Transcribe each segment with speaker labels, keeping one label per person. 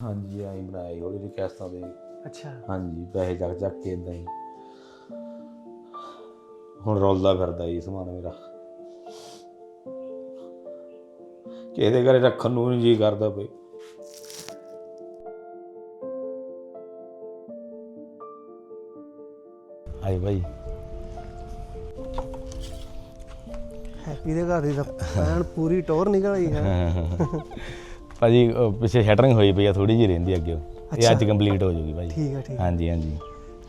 Speaker 1: ਹਾਂਜੀ ਆਈ ਬਣਾਇਆ ਹੌਲੀ ਜਿਹੀ ਕਿਸ਼ਤਾਂ ਦੇ।
Speaker 2: ਅੱਛਾ।
Speaker 1: ਹਾਂਜੀ ਪੈਸੇ ਚੱਕ ਚੱਕ ਕੇ ਇਦਾਂ ਹੀ। ਹੁਣ ਰੋਲਦਾ ਫਿਰਦਾ ਜੀ ਸਮਾਨ ਮੇਰਾ। ਕਿਸੇ ਦੇ ਘਰੇ ਰੱਖਣ ਨੂੰ ਨਹੀਂ ਜੀ ਕਰਦਾ ਪਈ ਆਈ ਭਾਈ
Speaker 2: ਹੈਪੀ ਦੇ ਘਰ ਦੀ ਤਾਂ ਐਨ ਪੂਰੀ ਟੋਰ ਨਿਕਲ ਆਈ ਹੈ।
Speaker 1: ਭਾਜੀ ਉਹ ਪਿੱਛੇ ਸ਼ਟਰਿੰਗ ਹੋਈ ਪਈ ਆ ਥੋੜੀ ਜਿਹੀ ਰਹਿੰਦੀ ਅੱਗੇ। ਇਹ ਅੱਜ ਕੰਪਲੀਟ ਹੋ ਜਾਊਗੀ ਭਾਜੀ।
Speaker 2: ਠੀਕ ਹੈ ਠੀਕ
Speaker 1: ਹਾਂਜੀ ਹਾਂਜੀ।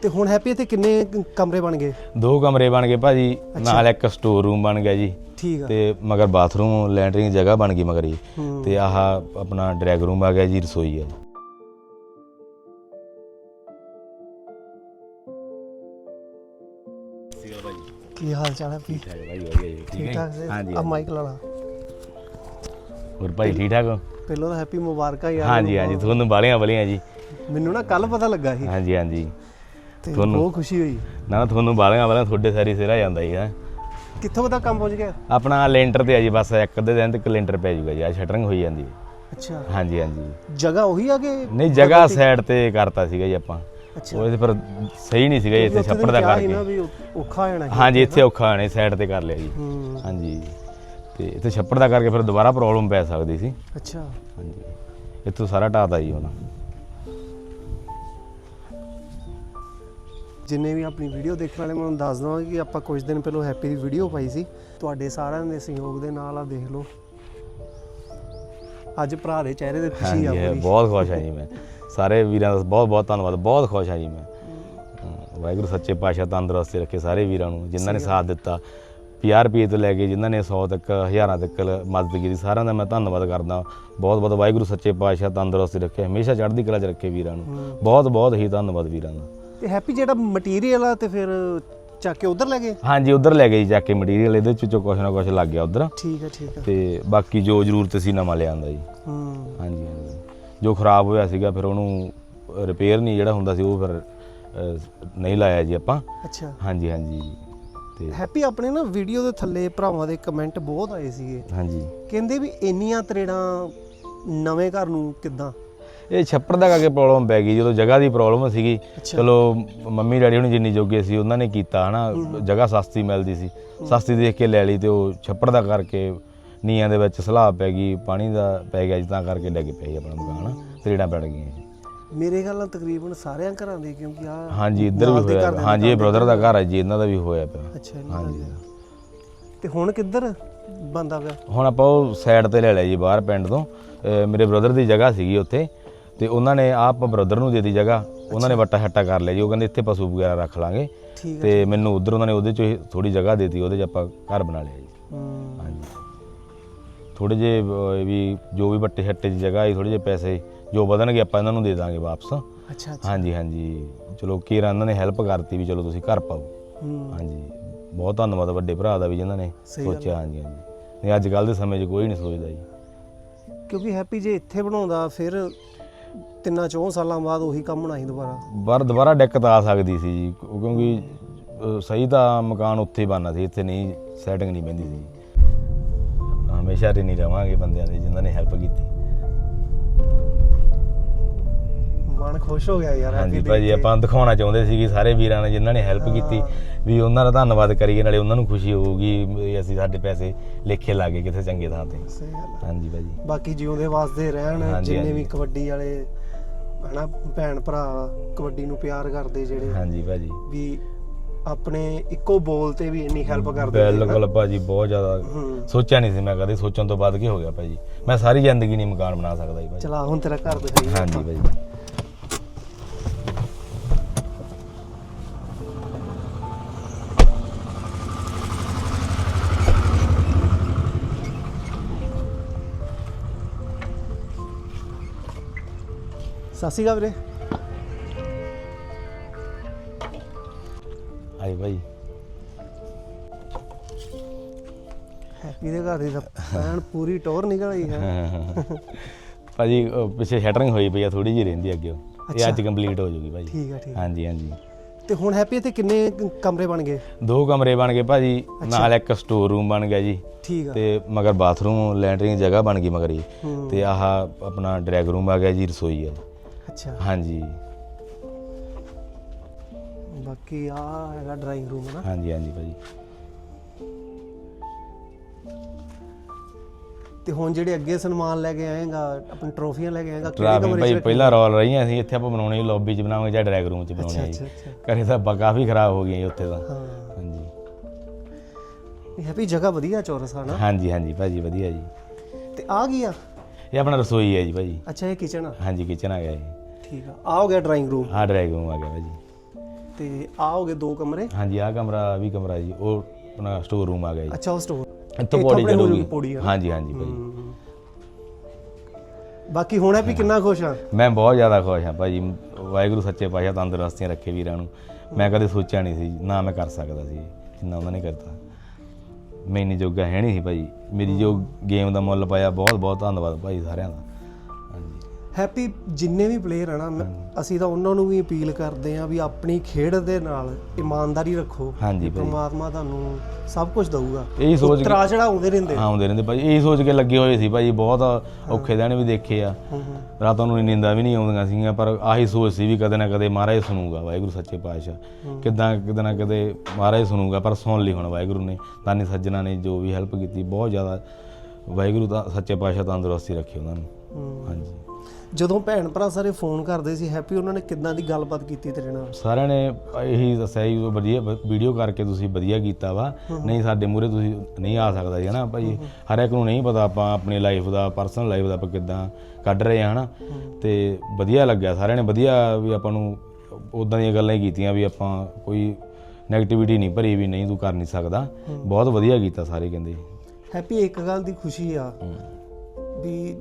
Speaker 2: ਤੇ ਹੁਣ ਹੈਪੀ ਇੱਥੇ ਕਿੰਨੇ ਕ- ਕਮਰੇ ਬਣ ਗਏ?
Speaker 1: ਦੋ ਕਮਰੇ ਬਣ ਗਏ ਭਾਜੀ ਨਾਲ ਇੱਕ ਸਟੋਰ ਰੂਮ ਬਣ ਗਿਆ ਜੀ।
Speaker 2: ਠੀਕ ਆ।
Speaker 1: ਤੇ ਮਗਰ ਬਾਥਰੂਮ ਲੈਂਟਰਿੰਗ ਜਗ੍ਹਾ ਬਣ ਗਈ ਮਗਰ ਜੀ।
Speaker 2: ਹੂੰ।
Speaker 1: ਤੇ ਆਹ ਆਪਣਾ ਡਰੈਗ ਰੂਮ ਆ ਗਿਆ ਜੀ ਰਸੋਈ ਹੈ
Speaker 2: ਕੀ ਹਾਲ ਚਾਲ ਹੈ ਹੈਪੀ
Speaker 1: ਭਾਈ ਵਧੀਆ ਜੀ
Speaker 2: ਠੀਕ ਠਾਕ ਸੇ
Speaker 1: ਹਾਂਜੀ
Speaker 2: ਆ ਮਾਈਕ ਲਾ ਲਾ।
Speaker 1: ਹੋਰ ਭਾਈ ਠੀਕ ਠਾਕ ਹੋ?
Speaker 2: ਪਹਿਲਾਂ ਤਾਂ ਹੈਪੀ ਮੁਬਾਰਕਾਂ ਯਾਰ
Speaker 1: ਹਾਂਜੀ ਹਾਂਜੀ ਤੁਹਾਨੂੰ ਬਾਲੀਆਂ ਬਲੀਆਂ ਜੀ।
Speaker 2: ਮੈਨੂੰ ਨਾ ਕੱਲ ਪਤਾ ਲੱਗਾ ਸੀ।
Speaker 1: ਹਾਂਜੀ ਹਾਂਜੀ।
Speaker 2: ਤੇ
Speaker 1: ਤੁਹਾਨੂੰ-
Speaker 2: ਬਹੁਤ ਖੁਸ਼ੀ ਹੋਈ।
Speaker 1: ਨਾ ਤੁਹਾਨੂੰ ਬਾਲੀਆਂ ਵਾਲਿਆਂ ਤੁਹਾਡੇ ਸਾਰੀ ਸਿਰਾ ਜਾਂਦਾ ਜੀ ਹੈ।
Speaker 2: ਕਿੱਥੋਂ ਪਤਾ ਕੰਮ ਪਹੁੰਚ ਗਿਆ?
Speaker 1: ਆਪਣਾ ਲੈਂਟਰ ਤੇ ਆ ਜੀ ਬਸ ਇੱਕ ਅੱਧੇ ਦਿਨ ਤੱਕ ਲੈਂਟਰ ਪੈ ਜਾਊਗਾ ਜੀ ਆ ਸ਼ਟਰਿੰਗ ਹੋਈ ਜਾਂਦੀ ਹੈ।
Speaker 2: ਅੱਛਾ।
Speaker 1: ਹਾਂਜੀ ਹਾਂਜੀ।
Speaker 2: ਜਗ੍ਹਾ ਉਹੀ ਆ ਕਿ
Speaker 1: ਨਹੀਂ ਜਗ੍ਹਾ ਸਾਈਡ ਤੇ ਕਰਤਾ ਸੀਗਾ ਜੀ ਆਪਾਂ।
Speaker 2: ਅੱਛਾ।
Speaker 1: ਉਹ ਇਹਦੇ ਪਰ ਸਹੀ ਨਹੀਂ ਸੀਗਾ ਜੀ ਇੱਥੇ
Speaker 2: ਉੱਥੇ
Speaker 1: ਛੱਪੜ ਦਾ
Speaker 2: ਕਿਹਾ ਸੀ ਨਾ
Speaker 1: ਕਰਕੇ
Speaker 2: ਵੀ ਔਖਾ ਹੋ ਜਾਣਾ ਸੀ।
Speaker 1: ਹਾਂਜੀ ਇੱਥੇ ਔਖਾ ਨੇ ਸਾਈਡ ਤੇ ਕਰ ਲਿਆ ਜੀ।
Speaker 2: ਹੂੰ।
Speaker 1: ਹਾਂਜੀ। ਤੇ ਇੱਥੇ ਛੱਪੜ ਦਾ ਕਰਕੇ ਫਿਰ ਦੁਬਾਰਾ ਪ੍ਰੋਬਲਮ ਪੈ ਸਕਦੀ ਸੀ।
Speaker 2: ਅੱਛਾ।
Speaker 1: ਹਾਂਜੀ। ਇੱਥੋਂ ਸਾਰਾ ਢਾਤਾ ਜੀ ਹੁਣ
Speaker 2: ਜਿੰਨੇ ਵੀ ਆਪਣੀ ਵੀਡੀਓ ਦੇਖਣ ਵਾਲੇ ਮੈਨੂੰ ਦੱਸ ਦਵਾਂ ਕਿ ਆਪਾਂ ਕੁਝ ਦਿਨ ਪਹਿਲਾਂ ਹੈਪੀ ਦੀ ਵੀਡੀਓ ਪਾਈ ਸੀ। ਤੁਹਾਡੇ ਸਾਰਿਆਂ ਦੇ ਸਹਿਯੋਗ ਦੇ ਨਾਲ ਆ ਦੇਖ ਲਓ। ਅੱਜ ਭਰਾ ਦੇ ਚਿਹਰੇ ਤੇ ਖੁਸ਼ੀ ਆ
Speaker 1: ਹਾਂਜੀ
Speaker 2: ਪੂਰੀ।
Speaker 1: ਬਹੁਤ ਖੁਸ਼ ਹਾਂ ਜੀ ਮੈਂ। ਸਾਰੇ ਵੀਰਾਂ ਦਾ ਬਹੁਤ ਬਹੁਤ ਧੰਨਵਾਦ ਬਹੁਤ ਖੁਸ਼ ਹਾਂ ਜੀ ਮੈਂ। ਹਾਂ, ਵਾਹਿਗੁਰੂ ਸੱਚੇ ਪਾਤਸ਼ਾਹ ਤੰਦਰੁਸਤੀ ਰੱਖੇ ਸਾਰੇ ਵੀਰਾਂ ਨੂੰ ਜਿਨ੍ਹਾਂ ਨੇ ਸਾਥ ਦਿੱਤਾ। 50 ਰੁਪਏ ਤੋਂ ਲੈ ਕੇ ਜਿਨ੍ਹਾਂ ਨੇ 100 ਤੱਕ ਹਜ਼ਾਰਾਂ ਤੱਕ ਮਦਦ ਕੀਤੀ। ਸਾਰਿਆਂ ਦਾ ਮੈਂ ਧੰਨਵਾਦ ਕਰਦਾ। ਬਹੁਤ ਬਹੁਤ ਵਾਹਿਗੁਰੂ ਸੱਚੇ ਪਾਤਸ਼ਾਹ ਤੰਦਰੁਸਤੀ ਰੱਖੇ। ਹਮੇਸ਼ਾ ਚੜ੍ਹਦੀ ਕਲਾ 'ਚ ਰੱਖੇ ਵੀਰਾਂ ਨੂੰ। ਬਹੁਤ ਬਹੁਤ ਹੀ ਧੰਨਵਾਦ ਵੀਰਾਂ ਦਾ।
Speaker 2: ਤੇ ਹੈਪੀ ਜਿਹੜਾ ਮਟੀਰੀਅਲ ਆ ਤੇ ਫਿਰ ਚੱਕ ਕੇ ਉਧਰ ਲੈ ਗਏ?
Speaker 1: ਹਾਂਜੀ ਉਧਰ ਲੈ ਗਏ ਜੀ ਕੇ ਮਟੀਰੀਅਲ। ਇਹਦੇ ਵਿੱਚੋਂ ਕੁਛ ਨਾ ਕੁਛ ਲੱਗ ਗਿਆ ਉਧਰ।
Speaker 2: ਠੀਕ ਹੈ ਠੀਕ ਹੈ
Speaker 1: ਤੇ ਬਾਕੀ ਜੋ ਜ਼ਰੂਰਤ ਸੀ ਨਵਾਂ ਲਿਆਂਦਾ ਜੀ।
Speaker 2: ਹੂੰ।
Speaker 1: ਹਾਂਜੀ ਹਾਂਜੀ। ਜੋ ਖਰਾਬ ਹੋਇਆ ਸੀਗਾ ਫਿਰ ਉਹਨੂੰ ਰਿਪੇਅਰ ਨਹੀਂ ਜਿਹੜਾ ਹੁੰਦਾ ਸੀ ਉਹ ਫਿਰ ਨਹੀਂ ਲਾਇਆ ਜੀ ਆਪਾਂ।
Speaker 2: ਅੱਛਾ।
Speaker 1: ਹਾਂਜੀ ਹਾਂਜੀ ਤੇ
Speaker 2: ਹੈਪੀ ਆਪਣੇ ਨਾ ਵੀਡੀਓ ਦੇ ਥੱਲੇ ਭਰਾਵਾਂ ਦੇ ਕਮੈਂਟ ਬਹੁਤ ਆਏ ਸੀਗੇ।
Speaker 1: ਹਾਂਜੀ।
Speaker 2: ਕਹਿੰਦੇ ਵੀ ਇੰਨੀਆਂ ਤਰੇੜਾਂ ਨਵੇਂ ਘਰ ਨੂੰ ਕਿੱਦਾਂ?
Speaker 1: ਇਹ ਛੱਪੜ ਦਾ ਕਰਕੇ ਪ੍ਰੋਬਲਮ ਪੈ ਗਈ ਜਦੋਂ ਜਗ੍ਹਾ ਦੀ ਪ੍ਰੋਬਲਮ ਸੀਗੀ। ਚਲੋ ਮੰਮੀ ਡੈਡੀ ਹੁਣੀ ਜਿੰਨੀ ਜੋਗੇ ਸੀ ਉਹਨਾਂ ਨੇ ਕੀਤਾ ਹਨਾ ਜਗ੍ਹਾ ਸਸਤੀ ਮਿਲਦੀ ਸੀ। ਸਸਤੀ ਦੇਖ ਕੇ ਲੈ ਲਈ ਤੇ ਉਹ ਛੱਪੜ ਦਾ ਕਰਕੇ ਨੀਆਂ ਦੇ ਵਿੱਚ ਸਲਾਬ ਪੈ ਗਈ ਪਾਣੀ ਦਾ ਪੈ ਗਿਆ ਜੀ ਤਾਂ ਕਰਕੇ ਡਿੱਗ ਪਿਆ ਜੀ ਆਪਣਾ ਮਕਾਨ ਤਰੇੜਾਂ ਪੜ ਗਈਆਂ।
Speaker 2: ਮੇਰੇ ਖਿਆਲ ਨਾਲ ਤਕਰੀਬਨ ਸਾਰਿਆਂ ਘਰਾਂ ਦੇ ਕਿਉਂਕਿ ਆ
Speaker 1: ਹਾਂਜੀ ਇੱਧਰ ਵੀ ਹੋਇਆ ਹਾਂਜੀ ਇਹ ਬ੍ਰਦਰ ਦਾ ਘਰ ਹੈ ਜੀ ਇਹਨਾਂ ਦਾ ਵੀ ਹੋਇਆ ਪਿਆ।
Speaker 2: ਅੱਛਾ ਆ। ਤੇ ਹੁਣ ਕਿੱਧਰ ਬੰਦਾ ਪਿਆ?
Speaker 1: ਹੁਣ ਆਪਾਂ ਉਹ ਸਾਈਡ ਤੇ ਲੈ ਲਿਆ ਜੀ ਬਾਹਰ ਪਿੰਡ ਤੋਂ। ਮੇਰੇ ਬ੍ਰਦਰ ਦੀ ਜਗ੍ਹਾ ਸੀਗੀ ਉੱਥੇ। ਤੇ ਉਹਨਾਂ ਨੇ ਆਪ ਬ੍ਰਦਰ ਨੂੰ ਦੇ ਦਿੱਤੀ ਜਗ੍ਹਾ। ਉਹਨਾਂ ਨੇ ਵੱਟਾ ਹੱਟਾ ਕਰ ਲਿਆ ਜੀ। ਉਹ ਕਹਿੰਦੇ ਇੱਥੇ ਪਸ਼ੂ ਵਗੈਰਾ ਰੱਖ ਲਾਂਗੇ। ਤੇ ਮੈਨੂੰ ਉਧਰ ਉਹਨਾਂ ਨੇ ਉਹਦੇ ਚ ਥੋੜੀ ਜਗ੍ਹਾ ਦੇਤੀ ਉਹਦੇ ਚ ਆਪਾਂ ਘਰ ਬਣਾ ਲਿਆ ਜੀ। ਹਾਂਜੀ। ਥੋੜੇ ਜੇ ਵੀ ਜੋ ਵੀ ਵੱਟੇ ਹੱਟੇ ਦੀ ਜਗ੍ਹਾ ਹੈ ਥੋੜੇ ਜੇ ਪੈਸੇ ਜੋ ਵਧਣਗੇ ਆਪਾਂ ਇਹਨਾਂ ਨੂੰ ਦੇ ਦਾਂਗੇ ਵਾਪਸ।
Speaker 2: ਅੱਛਾ ਅੱਛਾ।
Speaker 1: ਹਾਂਜੀ ਹਾਂਜੀ। ਚਲੋ ਕੀਰਾ ਇਹਨਾਂ ਨੇ ਹੈਲਪ ਕਰਤੀ ਵੀ ਚਲੋ ਤੁਸੀਂ ਘਰ ਪਾਓ।
Speaker 2: ਹੂੰ।
Speaker 1: ਹਾਂਜੀ। ਬਹੁਤ ਧੰਨਵਾਦ ਵੱਡੇ ਭਰਾ ਦਾ ਵੀ ਜਿਨ੍ਹਾਂ ਨੇ
Speaker 2: ਸਹੀ ਗੱਲ
Speaker 1: ਸੋਚਿਆ ਹਾਂਜੀ ਹਾਂਜੀ। ਨਹੀਂ ਅੱਜ ਕੱਲ ਦੇ ਸਮੇਂ 'ਚ ਕੋਈ ਨਹੀਂ ਸੋਚਦਾ ਜੀ।
Speaker 2: ਕਿਉਂਕਿ ਹੈਪੀ ਜੇ ਇੱਥੇ ਬਣਾਉਂਦਾ ਫਿਰ ਤਿੰਨਾਂ ਚੌਂ ਸਾਲਾਂ ਬਾਅਦ ਉਹੀ ਕੰਮ ਬਣਾਈ ਦੁਬਾਰਾ।
Speaker 1: ਬਾਹਰ ਦੁਬਾਰਾ ਦਿੱਕਤ ਆ ਸਕਦੀ ਸੀ ਜੀ ਕਿਉਂ- ਕਿਉਂਕਿ ਅਹ, ਸਹੀ ਤਾਂ ਮਕਾਨ ਉੱਥੇ ਹੀ ਬਣਨਾ ਸੀ ਇੱਥੇ ਨਹੀਂ ਸੈਟਿੰਗ ਨਹੀਂ ਪੈਂਦੀ ਸੀ। ਹਮੇਸ਼ਾ ਰੇ ਨਹੀਂ ਰਵਾਂਗੇ ਬੰਦਿਆਂ ਦੇ ਜਿਨ੍ਹਾਂ ਨੇ ਹੈਲਪ ਕੀਤੀ।
Speaker 2: ਮਨ ਖੁਸ਼ ਹੋ ਗਿਆ ਯਾਰ
Speaker 1: ਹਾਂਜੀ ਭਾਜੀ। ਆਪਾਂ ਦਿਖਾਉਣਾ ਚਾਹੁੰਦੇ ਸੀ ਕਿ ਸਾਰੇ ਵੀਰਾਂ ਨੇ ਜਿਨ੍ਹਾਂ ਨੇ ਹੈਲਪ ਕੀਤੀ ਵੀ ਉਹਨਾਂ ਦਾ ਧੰਨਵਾਦ ਕਰੀਏ ਨਾਲੇ ਉਹਨਾਂ ਨੂੰ ਖੁਸ਼ੀ ਹੋਊਗੀ ਵੀ ਅਸੀਂ ਸਾਡੇ ਪੈਸੇ ਲੇਖੇ ਲਾਗੇ ਕਿਥੇ ਚੰਗੇ ਥਾਂ ਤੇ। ਹਾਂਜੀ ਭਾਜੀ।
Speaker 2: ਬਾਕੀ ਜਿਉਂਦੇ ਵਾਸਤੇ ਰਹਿਣ ਜਿੰਨੇ ਵੀ। ਕਬੱਡੀ ਵਾਲੇ ਹਨਾ ਭੈਣ ਭਰਾ ਕਬੱਡੀ ਨੂੰ ਪਿਆਰ ਕਰਦੇ ਜਿਹੜੇ
Speaker 1: ਹਾਂਜੀ ਭਾਜੀ।
Speaker 2: ਵੀ ਆਪਣੇ ਇੱਕੋ ਬੋਲ ਤੇ ਵੀ ਇੰਨੀ ਹੈਲਪ ਕਰਦੇ ਨੇ,
Speaker 1: ਬਿਲਕੁਲ ਭਾਜੀ ਬਹੁਤ ਜ਼ਿਆਦਾ ਸੋਚਿਆ ਨਹੀਂ ਸੀ ਮੈਂ ਕਦੇ ਸੋਚਣ ਤੋਂ ਬਾਅਦ ਕੀ ਹੋ ਗਿਆ ਭਾਜੀ। ਮੈਂ ਸਾਰੀ ਜ਼ਿੰਦਗੀ ਨਹੀਂ ਮਕਾਨ ਬਣਾ ਸਕਦਾ ਜੀ ਭਾਜੀ।
Speaker 2: ਚਲਾ ਹੁਣ ਤੇਰਾ ਘਰ ਦਿਖਾਈ
Speaker 1: ਹਾਂਜੀ ਭਾਜੀ।
Speaker 2: ਸਤਿ ਸ਼੍ਰੀ ਅਕਾਲ ਵੀਰੇ
Speaker 1: ਆਈ ਭਾਈ
Speaker 2: ਹੈਪੀ ਦੇ ਘਰ ਦੀ ਤਾਂ ਐਨ ਪੂਰੀ ਟੋਰ ਨਿਕਲ ਆਈ ਹੈ
Speaker 1: ਭਾਜੀ ਉਹ ਪਿੱਛੇ ਸ਼ਟਰਿੰਗ ਹੋਈ ਪਈ ਆ ਥੋੜੀ ਜਿਹੀ ਰਹਿੰਦੀ ਅੱਗੇ ਉਹ। ਇਹ ਅੱਜ ਕੰਪਲੀਟ ਹੋ ਜੂਗੀ ਭਾਜੀ
Speaker 2: ਠੀਕ ਹੈ ਠੀਕ।
Speaker 1: ਹਾਂਜੀ ਹਾਂਜੀ
Speaker 2: ਤੇ ਹੁਣ ਹੈਪੀ ਇੱਥੇ ਕਿੰਨੇ ਕ- ਕਮਰੇ ਬਣ ਗਏ
Speaker 1: ਦੋ ਕਮਰੇ ਬਣ ਗਏ ਭਾਜੀ ਨਾਲ ਇੱਕ ਸਟੋਰ ਰੂਮ ਬਣ ਗਿਆ ਜੀ
Speaker 2: ਠੀਕ ਆ
Speaker 1: ਤੇ ਮਗਰ ਬਾਥਰੂਮ ਲੈਂਟਰਿੰਗ ਜਗ੍ਹਾ ਬਣ ਗਈ ਮਗਰ ਜੀ। ਤੇ ਆਹ ਆਪਣਾ ਡਰੈਗ ਰੂਮ ਆ ਗਿਆ ਜੀ ਰਸੋਈ ਆ
Speaker 2: ਅੱਛਾ।
Speaker 1: ਹਾਂਜੀ।
Speaker 2: ਬਾਕੀ ਆ ਹੈਗਾ ਡਰਾਇੰਗ ਰੂਮ ਨਾ?
Speaker 1: ਹਾਂਜੀ ਹਾਂਜੀ ਭਾਜੀ।
Speaker 2: ਤੇ ਹੁਣ ਜਿਹੜੇ ਅੱਗੇ ਸਨਮਾਨ ਲੈ ਕੇ ਆਏਗਾ ਆਪਣੀ ਟਰੋਫੀਆਂ ਲੈ ਕੇ ਆਏਗਾ ਕਿਹੜੇ
Speaker 1: ਟਰਾਫੀ
Speaker 2: ਕਮਰੇ
Speaker 1: ਭਾਈ
Speaker 2: ਚ
Speaker 1: ਪਹਿਲਾਂ ਰੋਲ ਰਹੀਆਂ ਸੀ ਇੱਥੇ ਆਪਾਂ ਬਣਾਉਣੇ ਲੌਬੀ 'ਚ ਬਣਾਵਾਂਗੇ ਜਾਂ ਡਰੈਗ ਰੂਮ 'ਚ ਬਣਾਉਣੇ
Speaker 2: ਅੱਛਾ
Speaker 1: ਜੀ।
Speaker 2: ਅੱਛਾ।
Speaker 1: ਘਰੇ ਤਾਂ ਬ- ਕਾਫੀ ਖਰਾਬ ਹੋ ਗਈਆਂ ਜੀ ਉੱਥੇ ਤਾਂ।
Speaker 2: ਹਾਂ।
Speaker 1: ਹਾਂਜੀ।
Speaker 2: ਹੈਪੀ ਜਗ੍ਹਾ ਵਧੀਆ ਚੌਰਸ ਆ ਨਾ?
Speaker 1: ਹਾਂਜੀ ਹਾਂਜੀ ਭਾਜੀ ਵਧੀਆ ਜੀ।
Speaker 2: ਤੇ ਆ ਆ?
Speaker 1: ਇਹ ਆਪਣਾ ਰਸੋਈ ਹੈ ਜੀ ਭਾਜੀ।
Speaker 2: ਅੱਛਾ ਇਹ ਕਿਚਨ ਆ।
Speaker 1: ਹਾਂਜੀ ਕਿਚਨ ਆ ਗਿਆ ਜੀ।
Speaker 2: ਠੀਕ ਆ। ਆ ਹੋ ਗਿਆ ਡਰਾਇੰਗ ਰੂਮ
Speaker 1: ਆਹ ਡਰੈਗ ਰੂਮ ਆ ਗਿਆ ਭਾਜੀ
Speaker 2: ਤੇ ਆ ਹੋ ਗਏ ਦੋ ਕਮਰੇ?
Speaker 1: ਹਾਂਜੀ ਆਹ ਕਮਰਾ ਵੀ ਕਮਰਾ ਜੀ। ਉਹ ਆਪਣਾ ਸਟੋਰ ਰੂਮ ਆ ਗਿਆ ਜੀ।
Speaker 2: ਅੱਛਾ ਉਹ ਸਟੋਰ
Speaker 1: ਇੱਥੋਂ ਪੌੜੀ
Speaker 2: ਹੋ। ਹਨਾ?
Speaker 1: ਹਾਂਜੀ ਹਾਂਜੀ ਭਾਜੀ
Speaker 2: ਬਾਕੀ ਹੁਣ ਹੈਪੀ ਕਿੰਨਾ ਖੁਸ਼ ਆ?
Speaker 1: ਮੈਂ ਬਹੁਤ ਜ਼ਿਆਦਾ ਖੁਸ਼ ਹਾਂ ਭਾਜੀ ਵਾਹਿਗੁਰੂ ਸੱਚੇ ਪਾਤਸ਼ਾਹ ਤੰਦਰੁਸਤੀਆਂ ਰੱਖੇ ਵੀਰਾਂ ਨੂੰ। ਮੈਂ ਕਦੇ ਸੋਚਿਆ ਨਹੀਂ ਸੀ ਨਾ ਮੈਂ ਕਰ ਸਕਦਾ ਸੀ ਜਿੰਨਾ ਉਹਨਾਂ ਨੇ ਕਰਤਾ। ਮੈਂ ਇੰਨੀ ਜੋਗਾ ਹੈ ਨਹੀਂ ਸੀ ਭਾਜੀ ਮੇਰੀ ਜੋ ਗੇਮ ਦਾ ਮੁੱਲ ਪਾਇਆ ਬਹੁਤ ਬਹੁਤ ਧੰਨਵਾਦ ਭਾਈ ਸਾਰਿਆਂ ਦਾ।
Speaker 2: ਹੈਪੀ ਜਿੰਨੇ ਵੀ ਪਲੇਅਰ ਆ ਨਾ ਅਸੀਂ ਤਾਂ ਉਹਨਾਂ ਨੂੰ ਵੀ ਅਪੀਲ ਕਰਦੇ ਆ ਵੀ ਆਪਣੀ ਖੇਡ ਦੇ ਨਾਲ ਇਮਾਨਦਾਰੀ ਰੱਖੋ
Speaker 1: ਹਾਂਜੀ
Speaker 2: ਪ੍ਰਮਾਤਮਾ ਤੁਹਾਨੂੰ ਸਭ ਕੁਝ ਦਊਗਾ।
Speaker 1: ਇਹੀ ਸੋਚ ਕੇ
Speaker 2: ਚੜਾ ਆਉਂਦੇ ਰਹਿੰਦੇ
Speaker 1: ਆਉਂਦੇ ਰਹਿੰਦੇ। ਭਾਜੀ ਇਹੀ ਸੋਚ ਕੇ ਲੱਗੇ ਹੋਏ ਸੀ ਭਾਜੀ ਬਹੁਤ ਔਖੇ ਦਿਨ ਵੀ ਦੇਖੇ ਆ। ਰਾਤਾਂ ਨੂੰ ਨੀਂਦਾਂ ਵੀ ਨਹੀਂ ਆਉਂਦੀਆਂ ਸੀਗੀਆਂ ਪਰ ਆਹੀ ਸੋਚ ਸੀ ਵੀ ਕਦੇ ਨਾ ਕਦੇ ਮਹਾਰਾਜ ਸੁਣੂਗਾ ਵਾਹਿਗੁਰੂ ਸੱਚੇ ਪਾਤਸ਼ਾਹ। ਕਿਦਾਂ ਕਿਤੇ ਨਾ ਕਦੇ ਮਹਾਰਾਜ ਸੁਣੂਗਾ ਪਰ ਸੁਣ ਲਈ ਹੁਣ ਵਾਹਿਗੁਰੂ ਨੇ। ਦਾਨੀ ਸੱਜਣਾ ਨੇ ਜੋ ਵੀ ਹੈਲਪ ਕੀਤੀ ਬਹੁਤ ਜ਼ਿਆਦਾ ਵਾਹਿਗੁਰੂ ਦਾ ਸੱਚੇ ਪਾਤਸ਼ਾਹ ਤੰਦਰੁਸਤੀ ਰੱਖੀ ਉਹਨਾਂ ਨੂੰ। ਹਾਂਜੀ।
Speaker 2: ਜਦੋਂ ਭੈਣ ਭਰਾ ਸਾਰੇ ਫੋਨ ਕਰਦੇ ਸੀ ਹੈਪੀ ਉਹਨਾਂ ਨੇ ਕਿੱਦਾਂ ਦੀ ਗੱਲਬਾਤ ਕੀਤੀ ਤੇਰੇ ਨਾਲ?
Speaker 1: ਸਾਰਿਆਂ ਨੇ ਇਹੀ ਦੱਸਿਆ ਜੀ ਵਧੀਆ ਵੀਡੀਓ ਕਰਕੇ ਤੁਸੀਂ ਵਧੀਆ ਕੀਤਾ ਵਾ। ਨਹੀਂ ਸਾਡੇ ਮੂਰੇ ਤੁਸੀਂ ਨਹੀਂ ਆ ਸਕਦਾ ਜੀ ਹਨਾ ਭਾਈ? ਹਰ ਇੱਕ ਨੂੰ ਨਹੀਂ ਪਤਾ ਆਪਾਂ ਆਪਣੀ ਲਾਈਫ ਦਾ ਪਰਸਨਲ ਲਾਈਫ ਦਾ ਆਪਾਂ ਕਿੱਦਾਂ ਕੱਢ ਰਹੇ ਆ ਹਨਾ? ਤੇ ਵਧੀਆ ਲੱਗਿਆ ਸਾਰਿਆਂ ਨੇ ਵਧੀਆ ਵੀ ਆਪਾਂ ਨੂੰ ਉਦਾਂ ਦੀਆਂ ਗੱਲਾਂ ਹੀ ਕੀਤੀਆਂ ਵੀ ਆਪਾਂ ਕੋਈ 네ਗੇਟਿਵਿਟੀ ਨਹੀਂ ਭਰੀ ਵੀ ਨਹੀਂ ਤੂੰ ਕਰ ਨਹੀਂ ਸਕਦਾ। ਬਹੁਤ ਵਧੀਆ ਕੀਤਾ ਸਾਰੇ ਕਹਿੰਦੇ।
Speaker 2: ਹੈਪੀ ਇੱਕ ਗੱਲ ਦੀ ਖੁਸ਼ੀ ਆ ਵੀ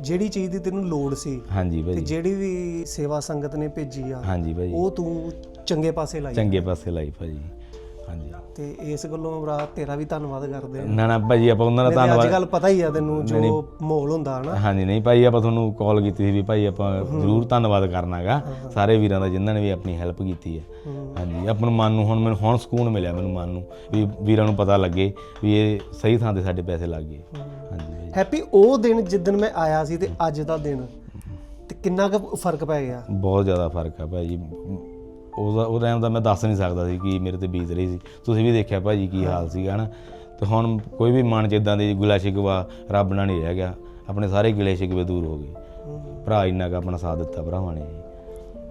Speaker 2: ਜਿਹੜੀ ਚੀਜ਼ ਦੀ ਤੈਨੂੰ ਲੋੜ ਸੀ
Speaker 1: ਹਾਂਜੀ
Speaker 2: ਤੇ ਜਿਹੜੀ ਵੀ ਸੇਵਾ ਸੰਗਤ ਨੇ ਭੇਜੀ ਆ
Speaker 1: ਹਾਂਜੀ ਭਾਈ
Speaker 2: ਉਹ ਤੂੰ ਚੰਗੇ ਪਾਸੇ ਲਾਈ
Speaker 1: ਚੰਗੇ ਪਾਸੇ ਲਾਈ ਭਾਜੀ। ਹਾਂਜੀ।
Speaker 2: ਤੇ ਇਸ ਗੱਲੋਂ ਭਰਾ ਤੇਰਾ ਵੀ ਧੰਨਵਾਦ ਕਰਦੇ ਆ।
Speaker 1: ਨਾ ਨਾ ਭਾਜੀ ਆਪਾਂ ਉਹਨਾਂ ਦਾ
Speaker 2: ਤੇ ਅੱਜ
Speaker 1: ਧੰਨਵਾਦ
Speaker 2: ਕੱਲ ਪਤਾ ਹੀ ਆ ਤੈਨੂੰ ਜੋ ਮਾਹੌਲ ਹੁੰਦਾ ਹਨਾ।
Speaker 1: ਹਾਂਜੀ ਨਹੀਂ ਭਾਈ ਆਪਾਂ ਤੁਹਾਨੂੰ ਕਾਲ ਕੀਤੀ ਸੀ ਵੀ ਭਾਈ ਆਪਾਂ ਜ਼ਰੂਰ ਧੰਨਵਾਦ ਕਰਨਾਗਾ। ਸਾਰੇ ਵੀਰਾਂ ਦਾ ਜਿਨ੍ਹਾਂ ਨੇ ਵੀ ਆਪਣੀ ਹੈਲਪ ਕੀਤੀ ਹੈ।
Speaker 2: ਹੂੰ।
Speaker 1: ਹਾਂਜੀ ਆਪਾਂ ਨੂੰ ਮਨ ਨੂੰ ਹੁਣ ਮੈਨੂੰ ਹੁਣ ਸਕੂਨ ਮਿਲਿਆ ਮੈਨੂੰ ਮਨ ਨੂੰ। ਵੀ ਵੀਰਾਂ ਨੂੰ ਪਤਾ ਲੱਗੇ ਵੀ ਇਹ ਸਹੀ ਥਾਂ ਤੇ ਸਾਡੇ ਪੈਸੇ ਲੱਗ ਗਏ।
Speaker 2: ਹੈਪੀ ਉਹ ਦਿਨ ਜਿੱਦਣ ਮੈਂ ਆਇਆ ਸੀ ਤੇ ਅੱਜ ਦਾ ਦਿਨ ਤੇ ਕਿੰਨਾ ਕੁ ਫ਼ਰਕ ਪੈ ਗਿਆ?
Speaker 1: ਬਹੁਤ ਜ਼ਿਆਦਾ ਫ਼ਰਕ ਆ ਭਾਜੀ ਉਹਦਾ ਉਹ ਟਾਈਮ ਦਾ ਮੈਂ ਦੱਸ ਨਹੀਂ ਸਕਦਾ ਸੀ ਕਿ ਮੇਰੇ ਤੇ ਬੀਤ ਰਹੀ ਸੀ। ਤੁਸੀਂ ਵੀ ਦੇਖਿਆ ਭਾਜੀ ਕੀ ਹਾਲ ਸੀਗਾ ਹਨਾ? ਤੇ ਹੁਣ ਕੋਈ ਵੀ ਮਨ ਇਦਾਂ ਦੀ ਗੁਲਾ ਸ਼ਿਕਵਾ ਰੱਬ ਨਾਲ ਨਹੀਂ ਰਹਿ ਗਿਆ। ਆਪਣੇ ਸਾਰੇ ਗਿਲੇ ਸ਼ਿਕਵੇ ਦੂਰ ਹੋ ਗਏ। ਭਰਾ ਇੰਨਾ ਕੁ ਆਪਣਾ ਸਾਥ ਦਿੱਤਾ ਭਰਾਵਾਂ ਨੇ।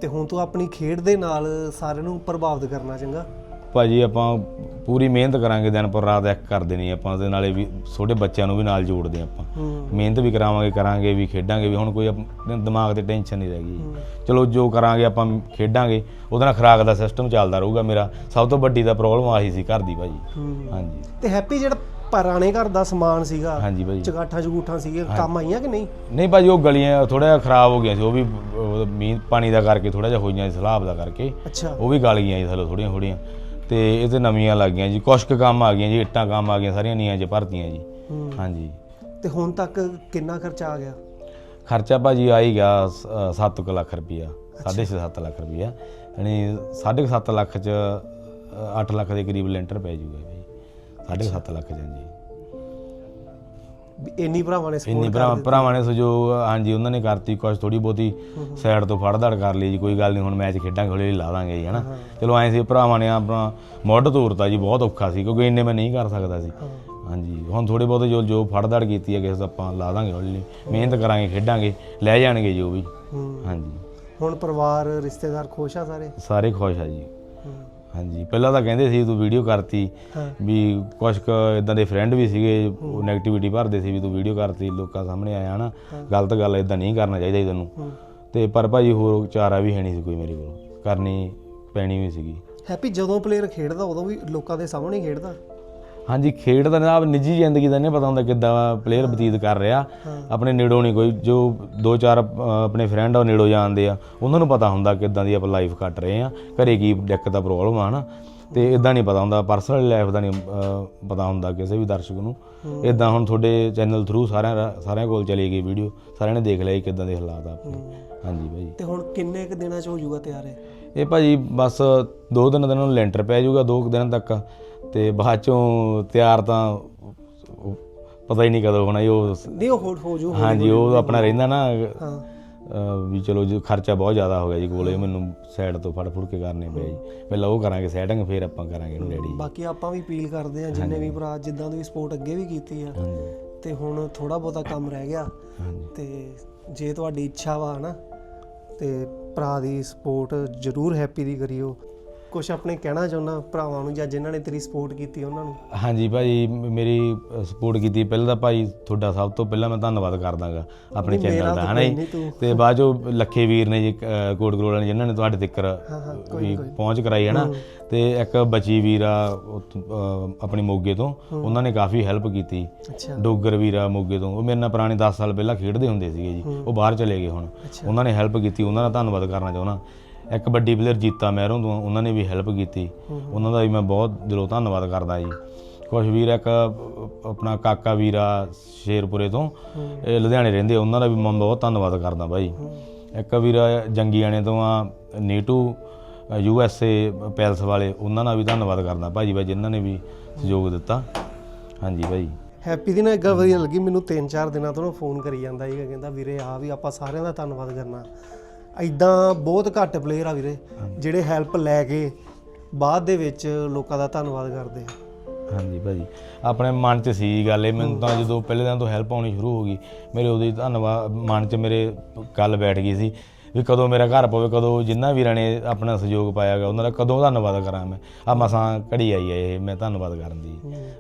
Speaker 2: ਤੇ ਹੁਣ ਤੂੰ ਆਪਣੀ ਖੇਡ ਦੇ ਨਾਲ ਸਾਰਿਆਂ ਨੂੰ ਪ੍ਰਭਾਵਿਤ ਕਰਨਾ ਚੰਗਾ।
Speaker 1: ਭਾਜੀ ਆਪਾਂ ਪੂਰੀ ਮਿਹਨਤ ਕਰਾਂਗੇ ਦਿਨ ਪਰ ਰਾਤ ਇੱਕ ਕਰਦੇ ਨਹੀਂ ਆਪਾਂ ਤੇ ਨਾਲੇ ਵੀ ਛੋਟੇ ਬੱਚਿਆਂ ਨੂੰ ਵੀ ਨਾਲ ਜੋੜਦੇ ਆਪਾਂ। ਮਿਹਨਤ ਵੀ ਕਰਾਵਾਂਗੇ ਕਰਾਂਗੇ ਵੀ ਖੇਡਾਂਗੇ ਵੀ ਹੁਣ ਕੋਈ ਦਿਮਾਗ ਤੇ ਟੈਨਸ਼ਨ ਨਹੀਂ ਰਹਿ ਗਈ। ਚਲੋ ਜੋ ਕਰਾਂਗੇ ਆਪਾਂ ਖੇਡਾਂਗੇ ਉਹਦੇ ਨਾਲ ਖੁਰਾਕ ਦਾ ਸਿਸਟਮ ਚੱਲਦਾ ਰਹੂਗਾ ਮੇਰਾ। ਸਭ ਤੋਂ ਵੱਡੀ ਤਾਂ ਪ੍ਰੋਬਲਮ ਆਹੀ ਸੀ ਘਰ ਦੀ ਭਾਜੀ। ਹਾਂਜੀ।
Speaker 2: ਤੇ ਹੈਪੀ ਜਿਹੜਾ ਪੁਰਾਣੇ ਘਰ ਦਾ ਸਮਾਨ ਸੀਗਾ
Speaker 1: ਹਾਂਜੀ ਭਾਜੀ।
Speaker 2: ਚਗਾਠਾਂ ਚਗੂਠਾਂ ਸੀਗੇ ਕੰਮ ਆਈਆਂ ਕਿ ਨਹੀਂ?
Speaker 1: ਨਹੀਂ ਭਾਜੀ ਉਹ ਗਲੀਆਂ ਥੋੜਾ ਜਿਹਾ ਖਰਾਬ ਹੋ ਗਈਆਂ ਸੀ ਉਹ ਵੀ ਮੀਂਹ ਪਾਣੀ ਦਾ ਕਰਕੇ ਥੋੜਾ ਜਿਹਾ ਹੋਈਆਂ ਸੀ ਸਲਾਬ ਦਾ ਕਰਕੇ।
Speaker 2: ਅੱਛਾ।
Speaker 1: ਉਹ ਵੀ ਗਲ ਗਈਆਂ ਥੱਲੇ ਥੋੜੀਆਂ ਥੋੜੀਆਂ ਤੇ ਇਹ ਤੇ ਨਵੀਆਂ ਲੱਗ ਗਈਆਂ ਜੀ। ਕੁਛ ਕੁ ਕੰਮ ਆ ਗਈਆਂ ਜੀ ਇੱਟਾਂ ਕੰਮ ਆ ਗਈਆਂ ਸਾਰੀਆਂ ਨੀਆਂ 'ਚ ਭਰਤੀਆਂ ਜੀ।
Speaker 2: ਹੂੰ।
Speaker 1: ਹਾਂਜੀ।
Speaker 2: ਤੇ ਹੁਣ ਤੱਕ ਕਿੰਨਾ ਖਰਚਾ ਆ ਗਿਆ?
Speaker 1: ਖਰਚਾ ਭਾਜੀ ਆ ਹੀ ਗਿਆ 7 ਲੱਖ ਰੁਪਈਆ 7.5 ਲੱਖ ਰੁਪਈਆ। ਯਾਨੀ 7.5 ਲੱਖ ਚ 8 ਲੱਖ ਦੇ ਕਰੀਬ ਲੈਂਟਰ ਪੈ ਜੂਗਾ ਭਾਈ 7.5 ਲੱਖ ਚ ਜੀ
Speaker 2: ਵੀ ਇੰਨੀ ਭਰਾਵਾਂ ਨੇ
Speaker 1: ਇੰਨੀ
Speaker 2: ਸਪੋਰਟ
Speaker 1: ਭਰਾ ਭਰਾਵਾਂ ਨੇ ਸਹਿਯੋਗ ਹਾਂਜੀ ਉਹਨਾਂ ਨੇ ਕਰਤੀ ਕੁਛ ਥੋੜੀ ਬਹੁਤੀ ਸਾਈਡ ਤੋਂ ਫੜਦੜ ਕਰ ਲਈ ਜੀ ਕੋਈ ਗੱਲ ਨਹੀਂ ਹੁਣ ਮੈਚ ਖੇਡਾਂਗੇ ਹੌਲੀ ਹੌਲੀ ਲਾ ਦਾਂਗੇ ਜੀ ਹਨਾ? ਚਲੋ ਐਂ ਸੀ ਭਰਾਵਾਂ ਨੇ ਆਪਣਾ ਮੁੱਢ ਤੋਰਤਾ ਜੀ ਬਹੁਤ ਔਖਾ ਸੀ ਕਿਉਂਕਿ ਇੰਨੇ ਮੈਂ ਨਹੀਂ ਕਰ ਸਕਦਾ ਸੀ। ਹਾਂਜੀ ਹੁਣ ਥੋੜੇ ਬਹੁਤੇ ਜੋ ਜੋ ਫੜਦੜ ਕੀਤੀ ਹੈ ਕਿਸੇ ਦਾ ਆਪਾਂ ਲਾ ਦਾਂਗੇ ਹੌਲੀ ਹੌਲੀ ਮਿਹਨਤ ਕਰਾਂਗੇ ਖੇਡਾਂਗੇ ਲੈ ਜਾਣਗੇ ਜੋ ਵੀ।
Speaker 2: ਹੂੰ।
Speaker 1: ਹਾਂਜੀ।
Speaker 2: ਹੁਣ ਪਰਿਵਾਰ ਰਿਸ਼ਤੇਦਾਰ ਖੁਸ਼ ਆ ਸਾਰੇ?
Speaker 1: ਸਾਰੇ ਖੁਸ਼ ਆ ਜੀ। ਹਾਂਜੀ ਪਹਿਲਾਂ ਤਾਂ ਕਹਿੰਦੇ ਸੀ ਤੂੰ ਵੀਡੀਓ ਕਰਤੀ।
Speaker 2: ਹਾਂ।
Speaker 1: ਵੀ ਕੁਝ ਕੁ ਇਦਾਂ ਦੇ ਫਰੈਂਡ ਵੀ ਸੀਗੇ ਉਹ 네ਗੇਟਿਵਿਟੀ ਭਰਦੇ ਸੀ ਵੀ ਤੂੰ ਵੀਡੀਓ ਕਰਤੀ ਲੋਕਾਂ ਸਾਹਮਣੇ ਆਇਆ ਹਨਾ। ਗਲਤ ਗੱਲ ਇਦਾਂ ਨਹੀਂ ਕਰਨਾ ਚਾਹੀਦਾ ਸੀ ਤੈਨੂੰ। ਤੇ ਪਰ ਭਾਜੀ ਹੋਰ ਚਾਰਾ ਵੀ ਹੈ ਨਹੀਂ ਸੀ ਕੋਈ ਮੇਰੇ ਕੋਲ। ਕਰਨੀ ਪੈਣੀ ਵੀ ਸੀਗੀ।
Speaker 2: ਹੈਪੀ ਜਦੋਂ ਪਲੇਅਰ ਖੇਡਦਾ ਉਦੋਂ ਵੀ ਲੋਕਾਂ ਦੇ ਸਾਹਮਣੇ ਹੀ ਖੇਡਦਾ।
Speaker 1: ਹਾਂਜੀ ਖੇਡ ਦਾ ਨਾ ਨਿੱਜੀ ਜ਼ਿੰਦਗੀ ਦਾ ਨਹੀਂ ਪਤਾ ਹੁੰਦਾ ਕਿੱਦਾਂ ਪਲੇਅਰ ਬਤੀਤ ਕਰ ਰਿਹਾ। ਆਪਣੇ ਨੇੜੋਂ ਨਹੀਂ ਕੋਈ ਜੋ ਦੋ ਚਾਰ ਆਪਣੇ ਫਰੈਂਡ ਆ ਨੇੜੋਂ ਜਾਣਦੇ ਆ। ਉਹਨਾਂ ਨੂੰ ਪਤਾ ਹੁੰਦਾ ਕਿੱਦਾਂ ਦੀ ਆਪਾਂ ਲਾਈਫ ਕੱਟ ਰਹੇ ਆ। ਘਰੇ ਕੀ ਦਿੱਕਤ ਦਾ ਪ੍ਰੋਬਲਮ ਆ ਨਾ। ਤੇ ਇਦਾਂ ਨਹੀਂ ਪਤਾ ਹੁੰਦਾ ਪਰਸਨਲ ਲਾਈਫ ਦਾ ਨਹੀਂ ਪਤਾ ਹੁੰਦਾ ਕਿਸੇ ਵੀ ਦਰਸ਼ਕ ਨੂੰ। ਇਦਾਂ ਹੁਣ ਤੁਹਾਡੇ ਚੈਨਲ ਥਰੂ ਸਾਰਿਆਂ ਸਾਰਿਆਂ ਕੋਲ ਚਲੀ ਗਈ ਵੀਡੀਓ ਸਾਰਿਆਂ ਨੇ ਦੇਖ ਲਿਆ ਕਿਦਾਂ ਦੇ ਹਾਲਾਤ ਆ ਆਪਣੇ। ਹਾਂਜੀ ਭਾਜੀ
Speaker 2: ਤੇ ਹੁਣ ਕਿੰਨੇ ਕੁ ਦਿਨਾਂ ਚ ਹੋ ਜਾਊਗਾ ਤਿਆਰ ਇਹ?
Speaker 1: ਇਹ ਭਾਜੀ ਬਸ ਦੋ ਤਿੰਨ ਦਿਨਾਂ ਨੂੰ ਲੈਂਟਰ ਪੈ ਜਾਊਗਾ ਦੋ ਕੁ ਦਿਨ ਤੱਕ। ਤੇ ਬਾਅਦ ਚੋਂ ਤਿਆਰ ਤਾਂ ਪਤਾ ਹੀ ਨਹੀਂ ਕਦੋਂ ਹੋਣਾ ਜੀ ਉਹ
Speaker 2: ਨਹੀਂ ਉਹ ਹੋ- ਜੂ
Speaker 1: ਹਾਂਜੀ ਉਹ ਆਪਣਾ ਰਹਿੰਦਾ ਨਾ
Speaker 2: ਹਾਂ।
Speaker 1: ਵੀ ਚਲੋ ਜੋ ਖਰਚਾ ਬਹੁਤ ਜ਼ਿਆਦਾ ਹੋ ਗਿਆ ਜੀ ਕੋਲੇ ਮੈਨੂੰ ਸਾਈਡ ਤੋਂ ਫੜ ਫੁੜ ਕੇ ਕਰਨੇ ਪਏ ਜੀ। ਪਹਿਲਾਂ ਉਹ ਕਰਾਂਗੇ ਸੈਟਿੰਗ ਫਿਰ ਆਪਾਂ ਕਰਾਂਗੇ ਇਹਨੂੰ ਰੈਡੀ
Speaker 2: ਬਾਕੀ ਆਪਾਂ ਵੀ ਅਪੀਲ ਕਰਦੇ ਆ ਜਿੰਨੇ ਵੀ ਭਰਾ ਜਿੱਦਾਂ ਦੀ ਸਪੋਰਟ ਅੱਗੇ ਵੀ ਕੀਤੀ ਆ ਤੇ ਹੁਣ ਥੋੜਾ ਬਹੁਤਾ ਕੰਮ ਰਹਿ ਗਿਆ। ਤੇ ਜੇ ਤੁਹਾਡੀ ਇੱਛਾ ਵਾ ਨਾ ਤੇ ਭਰਾ ਦੀ ਸਪੋਰਟ ਜ਼ਰੂਰ ਹੈਪੀ ਦੀ ਕਰਿਓ। ਕੁਝ ਆਪਣੇ ਕਹਿਣਾ ਚਾਹੁੰਦਾ ਭਰਾਵਾਂ ਨੂੰ ਜਾਂ ਜਿਨ੍ਹਾਂ ਨੇ ਤੇਰੀ ਸਪੋਰਟ ਕੀਤੀ ਉਹਨਾਂ ਨੂੰ?
Speaker 1: ਹਾਂਜੀ ਭਾਈ ਮ- ਮੇਰੀ ਸਪੋਰਟ ਕੀਤੀ ਪਹਿਲਾਂ ਤਾਂ ਭਾਈ ਤੁਹਾਡਾ ਸਭ ਤੋਂ ਪਹਿਲਾਂ ਮੈਂ ਧੰਨਵਾਦ ਕਰਦਾਗਾ ਆਪਣੇ
Speaker 2: ਨਹੀਂ, ਮੇਰਾ
Speaker 1: ਚੈਨਲ ਦਾ
Speaker 2: ਤਾਂ
Speaker 1: ਹਨਾ
Speaker 2: ਕੋਈ
Speaker 1: ਜੀ
Speaker 2: ਨਹੀਂ ਤੂੰ।
Speaker 1: ਤੇ ਬਾਅਦ ਚੋਂ ਲੱਖੇ ਵੀਰ ਨੇ ਜੀ ਕੋਟ ਕਰੋੜ ਨੇ ਜਿਨ੍ਹਾਂ ਨੇ ਤੁਹਾਡੇ ਤੱਕ
Speaker 2: ਹਾਂ,
Speaker 1: ਵੀ। ਪਹੁੰਚ ਕਰਾਈ ਹੈ। ਨਾ ਤੇ ਇੱਕ ਬਚੀ ਵੀਰ ਆ ਉਹ ਤੋਂ, ਆਪਣੀ ਮੋਗੇ ਤੋਂ ਉਹਨਾਂ ਨੇ ਕਾਫੀ ਹੈਲਪ ਕੀਤੀ।
Speaker 2: ਅੱਛਾ।
Speaker 1: ਡੋਗਰ ਵੀਰਾ ਮੋਗੇ ਤੋਂ ਉਹ ਮੇਰੇ ਨਾਲ ਪੁਰਾਣੇ 10 ਸਾਲ ਪਹਿਲਾਂ ਖੇਡਦੇ ਹੁੰਦੇ ਸੀਗੇ ਜੀ ਉਹ ਬਾਹਰ ਚਲੇ ਗਏ ਹੁਣ। ਉਹਨਾਂ ਨੇ ਹੈਲਪ ਕੀਤੀ ਉਹਨਾਂ ਦਾ ਧੰਨਵਾਦ ਕਰਨਾ ਚਾਹੁੰਦਾ। ਇੱਕ ਵੱਡੀ ਪਲੇਅਰ ਜੀਤਾ ਮਹਿਰੋਂ ਤੋਂ ਉਹਨਾਂ ਨੇ ਵੀ ਹੈਲਪ ਕੀਤੀ। ਉਹਨਾਂ ਦਾ ਵੀ ਮੈਂ ਬਹੁਤ ਦਿਲੋਂ ਧੰਨਵਾਦ ਕਰਦਾ ਜੀ। ਕੁਛ ਵੀਰ ਇੱਕ ਆਪਣਾ ਕਾਕਾ ਵੀਰਾ ਸ਼ੇਰਪੁਰੇ ਤੋਂ ਲੁਧਿਆਣੇ ਰਹਿੰਦੇ ਉਹਨਾਂ ਦਾ ਵੀ ਮੈਂ ਬਹੁਤ ਧੰਨਵਾਦ ਕਰਦਾ ਭਾਈ ਇੱਕ ਵੀਰ ਜੰਗੀਆਣੇ ਤੋਂ ਆ Neetu U S A palace ਵਾਲੇ ਉਹਨਾਂ ਦਾ ਵੀ ਧੰਨਵਾਦ ਕਰਦਾ ਭਾਜੀ ਭਾਈ ਜਿਨ੍ਹਾਂ ਨੇ ਵੀ ਸਹਿਯੋਗ ਦਿੱਤਾ। ਹਾਂਜੀ ਭਾਈ
Speaker 2: ਹੈਪੀ ਦੀ ਨਾ ਇੱਕ ਗੱਲ ਵਧੀਆ ਲੱਗੀ ਮੈਨੂੰ 3-4 ਦਿਨਾਂ ਤੋਂ ਫੋਨ ਕਰੀ ਜਾਂਦਾ ਸੀਗਾ ਕਹਿੰਦਾ ਵੀਰੇ ਆ ਵੀ ਆਪਾਂ ਸਾਰਿਆਂ ਦਾ ਧੰਨਵਾਦ ਕਰਨਾ। ਐਦਾਂ ਬਹੁਤ ਘੱਟ ਪਲੇਅਰ ਆ ਵੀਰੇ ਜਿਹੜੇ ਹੈਲਪ ਲੈ ਕੇ ਬਾਅਦ ਦੇ ਵਿੱਚ ਲੋਕਾਂ ਦਾ ਧੰਨਵਾਦ ਕਰਦੇ ਆ।
Speaker 1: ਹਾਂਜੀ ਭਾਜੀ ਆਪਣੇ ਮਨ 'ਚ ਸੀ ਗੱਲ ਇਹ ਮੈਨੂੰ ਤਾਂ ਜਦੋਂ ਪਹਿਲੇ ਦਿਨ ਤੋਂ ਹੈਲਪ ਆਉਣੀ ਸ਼ੁਰੂ ਹੋ ਗਈ ਮੇਰੇ ਹੀ ਧੰਨਵਾਦ ਮਨ 'ਚ ਮੇਰੇ ਗੱਲ ਬੈਠ ਗਈ ਸੀ। ਵੀ ਕਦੋਂ ਮੇਰਾ ਘਰ ਪਵੇ ਕਦੋਂ ਜਿੰਨਾ ਵੀਰਾਂ ਨੇ ਆਪਣਾ ਸਹਿਯੋਗ ਪਾਇਆਗਾ ਉਹਨਾਂ ਦਾ ਕਦੋਂ ਧੰਨਵਾਦ ਕਰਾਂ ਮੈਂ। ਆ ਮਸਾਂ ਘੜੀ ਆਈ ਹੈ ਇਹ ਮੈਂ ਧੰਨਵਾਦ ਕਰਨ ਦੀ।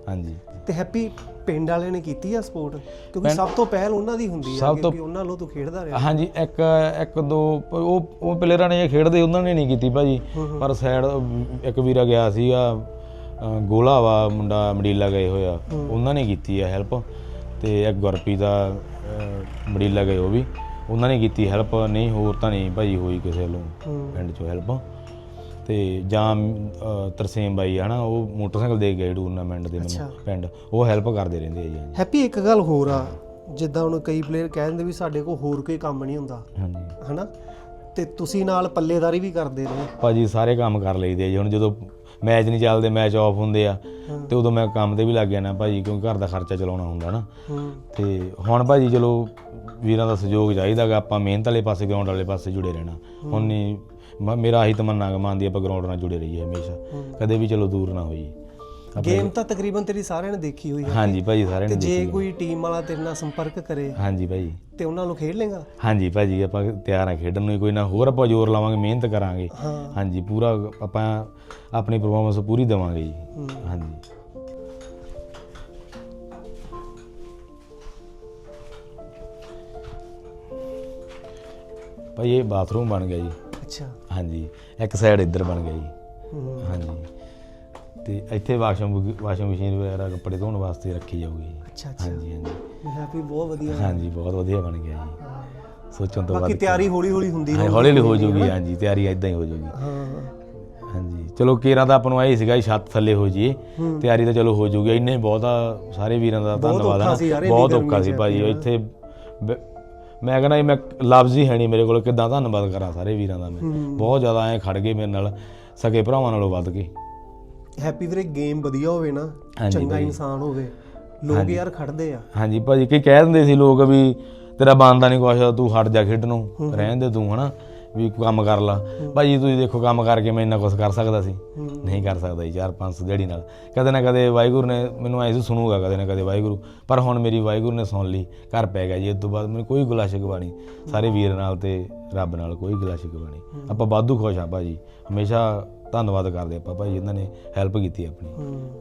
Speaker 1: ਹਾਂਜੀ।
Speaker 2: ਤੇ ਹੈਪੀ ਪਿੰਡ ਵਾਲਿਆਂ ਨੇ ਕੀਤੀ ਆ ਸਪੋਰਟ? ਕਿਉਂਕਿ ਸਭ ਤੋਂ ਪਹਿਲ ਉਹਨਾਂ ਦੀ ਹੁੰਦੀ ਆ ਕਿਉਂਕਿ ਉਹਨਾਂ ਲੋ ਤੂੰ ਖੇਡਦਾ ਰਿਹਾ।
Speaker 1: ਹਾਂਜੀ ਇੱਕ ਇੱਕ ਦੋ ਉਹ ਉਹ ਪਲੇਅਰਾਂ ਨੇ ਖੇਡਦੇ ਉਹਨਾਂ ਨੇ ਨਹੀਂ ਕੀਤੀ ਭਾਜੀ। ਪਰ ਸਾਈਡ ਇੱਕ ਵੀਰਾ ਗਿਆ ਸੀਗਾ ਗੋਲਾ ਵਾ ਮੁੰਡਾ ਮਡੀਲਾ ਗਏ ਹੋਇਆ ਉਹਨਾਂ ਨੇ ਕੀਤੀ ਹੈ ਹੈਲਪ। ਤੇ ਇੱਕ ਗੁਰਪੀ ਦਾ ਅ, ਮਡੀਲਾ ਗਏ ਉਹ ਵੀ। ਉਹਨਾਂ ਨੇ ਕੀਤੀ ਹੈਲਪ ਨਹੀਂ ਹੋਰ ਤਾਂ ਨਹੀਂ ਭਾਜੀ ਹੋਈ ਕਿਸੇ ਵੱਲੋਂ। ਪਿੰਡ ਚੋਂ ਹੈਲਪ ਤੇ ਜਾਂ ਤਰਸੇਮ ਬਾਈ ਹਨਾ ਉਹ ਮੋਟਰਸਾਈਕਲ ਦੇ ਗਏ ਟੂਰਨਾਮੈਂਟ ਦੇ ਮੈਨੂੰ ਪਿੰਡ। ਉਹ ਹੈਲਪ ਕਰਦੇ ਰਹਿੰਦੇ ਆ ਜੀ।
Speaker 2: ਹੈਪੀ ਇੱਕ ਗੱਲ ਹੋਰ ਆ ਜਿੱਦਾਂ ਹੁਣ ਕਈ ਪਲੇਅਰ ਕਹਿ ਦਿੰਦੇ ਵੀ ਸਾਡੇ ਕੋਲ ਹੋਰ ਕੋਈ ਕੰਮ ਨਹੀਂ ਹੁੰਦਾ
Speaker 1: ਹਾਂਜੀ।
Speaker 2: ਹਨਾ? ਤੇ ਤੁਸੀਂ ਨਾਲ ਪੱਲੇਦਾਰੀ ਵੀ ਕਰਦੇ ਰਹੇ।
Speaker 1: ਭਾਜੀ ਸਾਰੇ ਕੰਮ ਕਰ ਲਈਦੇ ਆ ਜੀ। ਹੁਣ ਜਦੋਂ ਮੈਚ ਨਹੀਂ ਚੱਲਦੇ ਮੈਚ ਆਫ ਹੁੰਦੇ ਆ। ਤੇ ਉਦੋਂ ਮੈਂ ਕੰਮ ਤੇ ਵੀ ਲੱਗ ਗਿਆ ਨਾ ਭਾਜੀ ਕਿਉਂਕਿ ਘਰ ਦਾ ਖਰਚਾ ਚਲਾਉਣਾ ਹੁੰਦਾ ਨਾ। ਤੇ ਹੁਣ ਭਾਜੀ ਚਲੋ ਵੀਰਾਂ ਦਾ ਸਹਿਯੋਗ ਚਾਹੀਦਾਗਾ ਆਪਾਂ ਮਿਹਨਤ ਵਾਲੇ ਪਾਸੇ ਗਰਾਊਂਡ ਵਾਲੇ ਪਾਸੇ ਜੁੜੇ ਰਹਿਣਾ। ਹੁਣ ਨਹੀਂ ਮੇਰਾ ਆਹੀ ਤਮੰਨਾ ਗਾ ਮੰਨਦੀ ਆਪਾਂ ਗਰਾਊਂਡ ਨਾਲ ਜੁੜੇ ਰਹੀਏ ਹਮੇਸ਼ਾ। ਕਦੇ ਵੀ ਚਲੋ ਦੂਰ ਨਾ ਹੋਈਏ।
Speaker 2: ਗੇਮ ਤਾਂ ਤਕਰੀਬਨ ਤੇਰੀ ਸਾਰਿਆਂ ਨੇ ਦੇਖੀ ਹੋਈ ਆ
Speaker 1: ਹਾਂਜੀ ਭਾਜੀ ਸਾਰਿਆਂ ਨੇ
Speaker 2: ਜੇ ਕੋਈ ਟੀਮ ਵਾਲਾ ਤੇਰੇ ਨਾਲ ਸੰਪਰਕ ਕਰੇ
Speaker 1: ਹਾਂਜੀ ਭਾਜੀ
Speaker 2: ਤੇ ਉਹਨਾਂ ਨੂੰ ਖੇਡ ਲੇਗਾ
Speaker 1: ਹਾਂਜੀ ਭਾਜੀ ਆਪਾਂ ਤਿਆਰ ਆ ਖੇਡਣ ਨੂੰ ਕੋਈ ਨਾ ਹੋਰ ਆਪਾਂ ਜ਼ੋਰ ਲਾਵਾਂਗੇ ਮਿਹਨਤ ਕਰਾਂਗੇ।
Speaker 2: ਹਾਂ।
Speaker 1: ਹਾਂਜੀ ਪੂਰਾ ਆਪਾਂ ਆਪਣੀ ਪਰਫਾਰਮੈਂਸ ਪੂਰੀ ਦੇਵਾਂਗੇ ਜੀ। ਹਾਂਜੀ। ਭਾਈ ਇਹ ਬਾਥਰੂਮ ਬਣ ਗਿਆ ਜੀ।
Speaker 2: ਅੱਛਾ।
Speaker 1: ਹਾਂਜੀ ਇੱਕ ਸਾਈਡ ਇੱਧਰ ਬਣ ਗਿਆ ਜੀ।
Speaker 2: ਹੂੰ।
Speaker 1: ਹਾਂਜੀ। ਤੇ ਇੱਥੇ ਵਾਸ਼ਿੰਗ ਵਾਸ਼ਿੰਗ ਮਸ਼ੀਨ ਵਗੈਰਾ ਕੱਪੜੇ ਧੋਣ ਵਾਸਤੇ ਰੱਖੀ ਜਾਊਗੀ
Speaker 2: ਅੱਛਾ ਅੱਛਾ।
Speaker 1: ਹਾਂਜੀ ਹਾਂਜੀ।
Speaker 2: ਹੈਪੀ ਬਹੁਤ ਵਧੀਆ
Speaker 1: ਹਾਂਜੀ ਬਹੁਤ ਵਧੀਆ ਬਣ ਗਿਆ ਜੀ। ਸੋਚਣ ਤੋਂ
Speaker 2: ਬਾਕੀ
Speaker 1: ਬਾਅਦ
Speaker 2: ਤਿਆਰੀ ਹੌਲੀ ਹੌਲੀ ਹੁੰਦੀ
Speaker 1: ਹਾਂ, ਹੌਲੀ ਹੌਲੀ ਹੋ ਜਾਊਗੀ ਹਾਂਜੀ ਤਿਆਰੀ ਇਦਾਂ ਹੀ ਹੋ ਜਾਊਗੀ।
Speaker 2: ਹਾਂ।
Speaker 1: ਹਾਂਜੀ ਚਲੋ ਕੇਰਾਂ ਦਾ ਆਪਾਂ ਨੂੰ ਸੀਗਾ ਵੀ ਛੱਤ ਥੱਲੇ ਹੋ ਜੀ ਤਿਆਰੀ ਤਾਂ ਚਲੋ ਹੋ ਜਾਊਗੀ ਇੰਨੇ ਬਹੁਤ ਸਾਰੇ ਵੀਰਾਂ ਦਾ ਧੰਨਵਾਦ ਬਹੁਤ ਔਖਾ ਸੀ ਭਾਜੀ ਇੱਥੇ ਮੈਂ ਕਹਿੰਦਾ ਮੈਂ ਲਫ਼ਜ਼ ਹੀ ਹੈ ਨਹੀਂ ਮੇਰੇ ਕੋਲ ਕਿਦਾਂ ਧੰਨਵਾਦ ਕਰਾਂ ਸਾਰੇ ਵੀਰਾਂ ਦਾ ਮੈਂ। ਬਹੁਤ ਜ਼ਿਆਦਾ ਐ ਖੜ ਗਏ ਮੇਰੇ ਨਾਲ ਸਕੇ ਭਰਾਵਾਂ ਨਾਲੋਂ ਵੱਧ ਕੇ।
Speaker 2: ਹੈਪੀ ਵੀਰੇ ਗੇਮ ਵਧੀਆ ਹੋਵੇ ਨਾ ਚੰਗਾ ਇਨਸਾਨ ਹੋਵੇ ਲੋਕ ਯਾਰ ਖੜਦੇ ਆ।
Speaker 1: ਹਾਂਜੀ ਭਾਜੀ ਕਈ ਕਹਿ ਦਿੰਦੇ ਸੀ ਲੋਕ ਵੀ ਤੇਰਾ ਬਣਦਾ ਨਹੀਂ ਕੁਛ ਤੂੰ ਹਟ ਜਾ ਖੇਡਣੋਂ ਰਹਿਣ ਦੇ ਤੂੰ ਹਨਾ ਵੀ ਕੰਮ ਕਰ ਲਾ। ਭਾਜੀ ਤੁਸੀਂ ਦੇਖੋ ਕੰਮ ਕਰਕੇ ਮੈਂ ਇੰਨਾ ਕੁਝ ਕਰ ਸਕਦਾ ਸੀ। ਨਹੀਂ ਕਰ ਸਕਦਾ ਜੀ 4-500 ਦਿਹਾੜੀ ਨਾਲ। ਕਦੇ ਨਾ ਕਦੇ ਵਾਹਿਗੁਰੂ ਨੇ ਮੈਨੂੰ ਐਸੀ ਸੁਣੂਗਾ ਕਦੇ ਨਾ ਕਦੇ ਵਾਹਿਗੁਰੂ। ਪਰ ਹੁਣ ਮੇਰੀ ਵਾਹਿਗੁਰੂ ਨੇ ਸੁਣ ਲਈ ਘਰ ਪੈ ਗਿਆ ਜੀ ਇਸ ਤੋਂ ਬਾਅਦ ਮੈਨੂੰ ਕੋਈ ਗੁਲਾ ਸ਼ਿਕਵਾ ਨਹੀਂ। ਸਾਰੇ ਵੀਰ ਨਾਲ ਤੇ ਰੱਬ ਨਾਲ ਕੋਈ ਗੁਲਾ ਸ਼ਿਕਵਾ ਨਹੀਂ। ਆਪਾਂ ਵਾਧੂ ਖੁਸ਼ ਆ ਭਾਜੀ ਹਮੇਸ਼ਾ ਧੰਨਵਾਦ ਕਰਦੇ ਆਪਾਂ ਭਾਜੀ ਇਹਨਾਂ ਨੇ ਹੈਲਪ ਕੀਤੀ ਆਪਣੀ।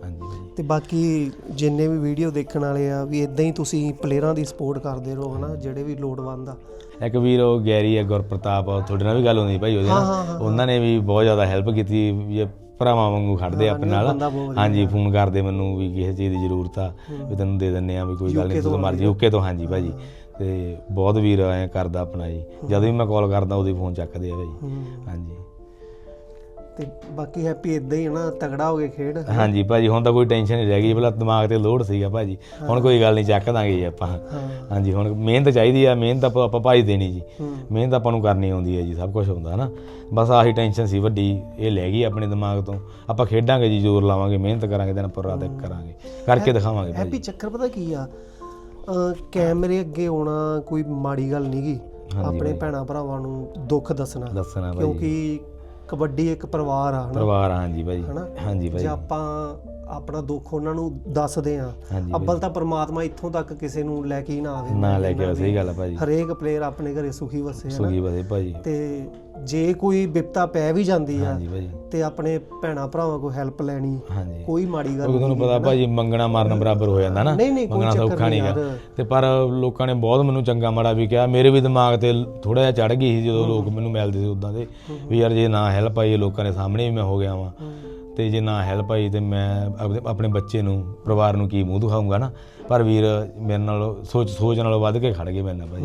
Speaker 1: ਹਾਂਜੀ
Speaker 2: ਤੇ ਬਾਕੀ ਜਿੰਨੇ ਵੀ ਵੀਡੀਓ ਦੇਖਣ ਵਾਲੇ ਆ ਵੀ ਇਦਾਂ ਹੀ ਤੁਸੀਂ ਪਲੇਅਰਾਂ ਦੀ ਸਪੋਰਟ ਕਰਦੇ ਰਹੋ ਹਨਾ ਜਿਹੜੇ ਵੀ ਲੋੜਵੰਦ ਆ।
Speaker 1: ਇੱਕ ਵੀਰ ਉਹ ਗੈਰੀ ਹੈ ਗੁਰਪ੍ਰਤਾਪ ਤੁਹਾਡੇ ਨਾਲ ਵੀ ਗੱਲ ਹੁੰਦੀ ਭਾਈ ਉਹਦੇ ਨਾਲ। ਉਹਨਾਂ ਨੇ ਵੀ ਬਹੁਤ ਜ਼ਿਆਦਾ ਹੈਲਪ ਕੀਤੀ ਇਹ ਭਰਾਵਾਂ ਵਾਂਗੂ ਖੜਦੇ ਆਪਣੇ ਨਾਲ। ਹਾਂਜੀ ਫੋਨ ਕਰਦੇ ਮੈਨੂੰ ਵੀ ਕਿਸੇ ਚੀਜ਼ ਦੀ ਜ਼ਰੂਰਤ ਆ ਵੀ ਤੈਨੂੰ ਦੇ ਦਿੰਨੇ ਆ ਵੀ ਕੋਈ ਗੱਲ ਨਹੀਂ ਜਦੋਂ ਮਰਜ਼ੀ ਓਕੇ ਤੋਂ ਹਾਂਜੀ ਭਾਜੀ। ਤੇ ਬਹੁਤ ਵੀਰ ਐ ਕਰਦਾ ਆਪਣਾ ਜੀ। ਜਦੋਂ ਵੀ ਮੈਂ ਕਾਲ ਕਰਦਾ ਉਹਦੀ ਫੋਨ ਚੱਕਦੇ ਆ ਭਾਈ। ਹਾਂਜੀ।
Speaker 2: ਤੇ ਬਾਕੀ ਹੈਪੀ ਇਦਾਂ ਹੀ ਹੈ ਨਾ ਤਗੜਾ ਹੋ ਕੇ ਖੇਡ।
Speaker 1: ਹਾਂਜੀ ਭਾਜੀ ਹੁਣ ਤਾਂ ਕੋਈ ਟੈਨਸ਼ਨ ਨਹੀਂ ਰਹਿ ਗਈ ਪਹਿਲਾਂ ਦਿਮਾਗ ਤੇ ਲੋਡ ਸੀਗਾ ਭਾਜੀ। ਹੁਣ ਕੋਈ ਗੱਲ ਨਹੀਂ ਚੱਕ ਦਾਂਗੇ ਜੀ ਆਪਾਂ।
Speaker 2: ਹਾਂ।
Speaker 1: ਹਾਂਜੀ ਹੁਣ ਮਿਹਨਤ ਚਾਹੀਦੀ ਆ ਮਿਹਨਤ ਆਪਾਂ ਭਾਈ ਦੇਣੀ ਜੀ।
Speaker 2: ਹੂੰ।
Speaker 1: ਮਿਹਨਤ ਆਪਾਂ ਨੂੰ ਕਰਨੀ ਆਉਂਦੀ ਹੈ ਜੀ ਸਭ ਕੁਝ ਹੁੰਦਾ ਹਨਾ। ਬਸ ਆਹੀ ਟੈਨਸ਼ਨ ਸੀ ਵੱਡੀ ਇਹ ਲੈ ਗਈ ਆਪਣੇ ਦਿਮਾਗ ਤੋਂ। ਆਪਾਂ ਖੇਡਾਂਗੇ ਜੀ ਜ਼ੋਰ ਲਾਵਾਂਗੇ ਮਿਹਨਤ ਕਰਾਂਗੇ ਦਿਨ ਪਰ ਰਾਤ ਕਰਾਂਗੇ। ਕਰਕੇ ਦਿਖਾਵਾਂਗੇ
Speaker 2: ਹੈਪੀ
Speaker 1: ਭਾਜੀ
Speaker 2: ਚੱਕਰ ਪਤਾ ਕੀ ਆ? ਕੈਮਰੇ ਅੱਗੇ ਆਉਣਾ ਕੋਈ ਮਾੜੀ ਗੱਲ ਨਹੀਂਗੀ ਆਪਣੇ ਭੈਣਾ ਭਰਾਵਾਂ ਨੂੰ ਦੁੱਖ ਦੱਸਣਾ।
Speaker 1: ਭਾਜੀ
Speaker 2: ਕਿਉਂਕਿ ਕਬੱਡੀ ਇੱਕ ਪਰਿਵਾਰ ਆ ਹਨਾ?
Speaker 1: ਪਰਿਵਾਰ ਆ, ਹਾਂਜੀ ਭਾਜੀ
Speaker 2: ਹਨਾ?
Speaker 1: ਹਾਂਜੀ
Speaker 2: ਜੇ
Speaker 1: ਭਾਜੀ
Speaker 2: ਆਪਾਂ ਆਪਣਾ ਦੁੱਖ ਉਹਨਾਂ ਨੂੰ ਦੱਸਦੇ ਆ
Speaker 1: ਹਾਂਜੀ
Speaker 2: ਅੱਬਲ ਤਾਂ ਪ੍ਰਮਾਤਮਾ ਇੱਥੋਂ ਤੱਕ ਕਿਸੇ ਨੂੰ ਲੈ ਕੇ ਹੀ ਨਾ ਆਵੇ।
Speaker 1: ਨਾ ਲੈ ਕੇ ਸਹੀ ਗੱਲ ਆ ਭਾਜੀ।
Speaker 2: ਹਰੇਕ ਪਲੇਅਰ ਆਪਣੇ ਘਰੇ ਸੁਖੀ ਵਸੇ ਹੈ
Speaker 1: ਸੁਗੀ ਬਸੇ ਭਾਜੀ।
Speaker 2: ਤੇ ਜੇ ਕੋਈ ਵਿਪਤਾ ਪੈ ਵੀ ਜਾਂਦੀ ਆ
Speaker 1: ਹਾਂਜੀ ਭਾਜੀ।
Speaker 2: ਤੇ ਆਪਣੇ ਭੈਣਾ ਭਰਾਵਾਂ ਕੋਲ ਹੈਲਪ ਲੈਣੀ
Speaker 1: ਹਾਂਜੀ।
Speaker 2: ਕੋਈ ਮਾੜੀ ਗੱਲ
Speaker 1: ਕਿਉਂਕਿ ਤੁਹਾਨੂੰ ਪਤਾ ਭਾਜੀ ਮੰਗਣਾ ਮਾਰਨ ਬਰਾਬਰ ਹੋ ਜਾਂਦਾ ਨਾ।
Speaker 2: ਨਹੀਂ ਨਹੀਂ ਕੋਈ
Speaker 1: ਮੰਗਣਾ
Speaker 2: ਚੱਕਰ
Speaker 1: ਸੌਖਾ
Speaker 2: ਨਹੀਂ
Speaker 1: ਨਹੀਂਗਾ
Speaker 2: ਯਾਰ।
Speaker 1: ਤੇ ਪਰ ਲੋਕਾਂ ਨੇ ਬਹੁਤ ਮੈਨੂੰ ਚੰਗਾ ਮਾੜਾ ਵੀ ਕਿਹਾ। ਮੇਰੇ ਵੀ ਦਿਮਾਗ ਤੇ ਥੋੜਾ ਜਿਹਾ ਚੜ ਗਈ ਸੀ ਜਦੋਂ ਲੋਕ ਮੈਨੂੰ ਮਿਲਦੇ ਸੀ ਉਦਾਂ ਦੇ ਵੀ ਯਾਰ ਜੇ ਨਾ ਹੈਲਪ ਆਈ ਲੋਕਾਂ ਦੇ ਸਾਹਮਣੇ ਵੀ ਮੈਂ ਹੋ ਗਿਆ ਵਾਂ। ਤੇ ਜੇ ਨਾ ਹੈਲਪ ਆਈ ਤੇ ਮੈਂ ਆਪਣੇ- ਬੱਚੇ ਨੂੰ ਪਰਿਵਾਰ ਨੂੰ ਕੀ ਮੂੰਹ ਦਿਖਾਊਂਗਾ ਨਾ? ਪਰ ਵੀਰ ਮੇਰੇ ਨਾਲ ਸੋਚ ਸੋਚ ਨਾਲੋਂ ਵੱਧ ਕੇ ਖੜ ਗਏ ਮੇਰੇ ਨਾਲ ਭਾਜੀ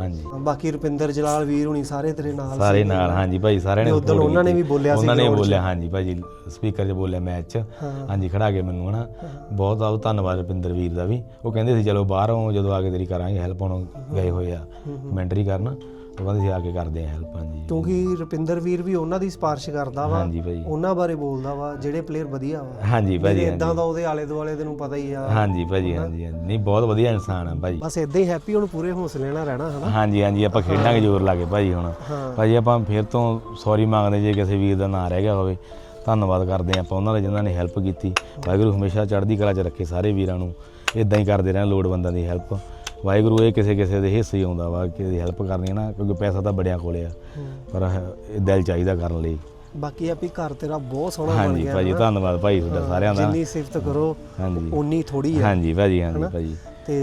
Speaker 1: ਹਾਂਜੀ।
Speaker 2: ਬਾਕੀ ਰੁਪਿੰਦਰ ਜਲਾਲ ਵੀਰ ਹੁਣੀ ਸਾਰੇ ਤੇਰੇ ਨਾਲ
Speaker 1: ਸਾਰੇ ਨਾਲ ਹਾਂਜੀ ਭਾਈ ਸਾਰਿਆਂ ਨੇ support
Speaker 2: ਉਹਨਾਂ ਨੇ। ਵੀ ਬੋਲਿਆ ਸੀ
Speaker 1: ਉਹਨਾਂ ਨੇ। ਬੋਲਿਆ ਹਾਂਜੀ ਭਾਜੀ ਸਪੀਕਰ 'ਚ ਬੋਲਿਆ ਮੈਚ 'ਚ। ਹਾਂਜੀ ਖੜਾ ਕੇ ਮੈਨੂੰ ਹਨਾ? ਬਹੁਤ ਬਹੁਤ ਧੰਨਵਾਦ ਰੁਪਿੰਦਰ ਵੀਰ ਦਾ ਵੀ। ਉਹ ਕਹਿੰਦੇ ਸੀ ਚਲੋ ਬਾਹਰੋਂ ਜਦੋਂ ਆ ਕੇ ਤੇਰੀ ਕਰਾਂਗੇ ਹੈਲਪ ਹੁਣ ਗਏ ਹੋਏ ਆ। ਮੈਂਟਰੀ ਕਰਨ। ਉਹ ਕਹਿੰਦੇ ਸੀ ਆ ਕੇ ਕਰਦੇ ਆ ਹੈਲਪ ਹਾਂਜੀ।
Speaker 2: ਕਿਉਂਕਿ ਰੁਪਿੰਦਰ ਵੀਰ ਵੀ ਉਹਨਾਂ ਦੀ ਸਿਫਾਰਿਸ਼ ਕਰਦਾ ਵਾ
Speaker 1: ਹਾਂਜੀ ਭਾਜੀ
Speaker 2: ਉਹਨਾਂ ਬਾਰੇ ਬੋਲਦਾ ਵਾ ਜਿਹੜੇ ਪਲੇਅਰ ਵਧੀਆ ਵਾ।
Speaker 1: ਹਾਂਜੀ ਭਾਜੀ
Speaker 2: ਇਦਾਂ ਦਾ ਉਹਦੇ ਆਲੇ ਦੁਆਲੇ ਤੈਨੂੰ ਪਤਾ ਹੀ ਆ।
Speaker 1: ਹਾਂਜੀ ਭਾਜੀ ਹਾਂਜੀ। ਨਹੀਂ ਬਹੁਤ ਵਧੀਆ ਇਨਸਾਨ ਆ ਭਾਜੀ
Speaker 2: ਬਸ ਇਦਾਂ ਹੀ ਹੈਪੀ ਹੁਣ ਪੂਰੇ ਹੌਸਲੇ ਨਾਲ ਰਹਿਣਾ ਹਨਾ?
Speaker 1: ਹਾਂਜੀ ਹਾਂਜੀ ਆਪਾਂ ਖੇਡਾਂਗੇ ਜ਼ੋਰ ਲਾ ਕੇ ਭਾਜੀ ਹੁਣ ਭਾਜੀ ਆਪਾਂ ਫਿਰ ਤੋਂ ਸੌਰੀ ਮੰਗਦੇ ਜੇ ਕਿਸੇ ਵੀਰ ਦਾ ਨਾਂ ਰਹਿ ਗਿਆ ਹੋਵੇ। ਧੰਨਵਾਦ ਕਰਦੇ ਆਪਾਂ ਉਹਨਾਂ ਦਾ ਜਿਨ੍ਹਾਂ ਨੇ ਹੈਲਪ ਕੀਤੀ। ਵਾਹਿਗੁਰੂ ਹਮੇਸ਼ਾ ਚੜ੍ਹਦੀ ਕਲਾ 'ਚ ਰੱਖੇ ਸਾਰੇ ਵੀਰਾਂ ਨੂੰ। ਇਦਾਂ ਹੀ ਕਰਦੇ ਰਹਿਣ ਲੋੜਵੰਦਾਂ ਦੀ ਹੈਲਪ ਵਾਹਿਗੁਰੂ ਇਹ ਕਿਸੇ ਕਿਸੇ ਦੇ ਹਿੱਸੇ ਹੀ ਆਉਂਦਾ ਵਾ ਕਿ ਹੈਲਪ ਕਰਨੀ ਹੈ ਨਾ ਕਿਉਂਕਿ ਪੈਸਾ ਤਾਂ ਬੜਿਆਂ ਕੋਲੇ ਆ ਪਰ ਇਹ ਦਿਲ ਚਾਹੀਦਾ ਕਰਨ ਲਈ।
Speaker 2: ਬਾਕੀ ਆਪੀ ਘਰ ਤੇਰਾ ਬਹੁਤ ਸੋਹਣਾ ਬਣ
Speaker 1: ਹਾਂਜੀ
Speaker 2: ਗਿਆ
Speaker 1: ਭਾਜੀ ਧੰਨਵਾਦ ਭਾਈ ਤੁਹਾਡਾ ਸਾਰਿਆਂ ਦਾ।
Speaker 2: ਜਿੰਨੀ ਸਿਫਤ ਕਰੋ
Speaker 1: ਹਾਂਜੀ।
Speaker 2: ਉਨੀ ਥੋੜੀ ਆ।
Speaker 1: ਹਾਂਜੀ ਭਾਜੀ ਹਾਂਜੀ ਭਾਜੀ।
Speaker 2: ਤੇ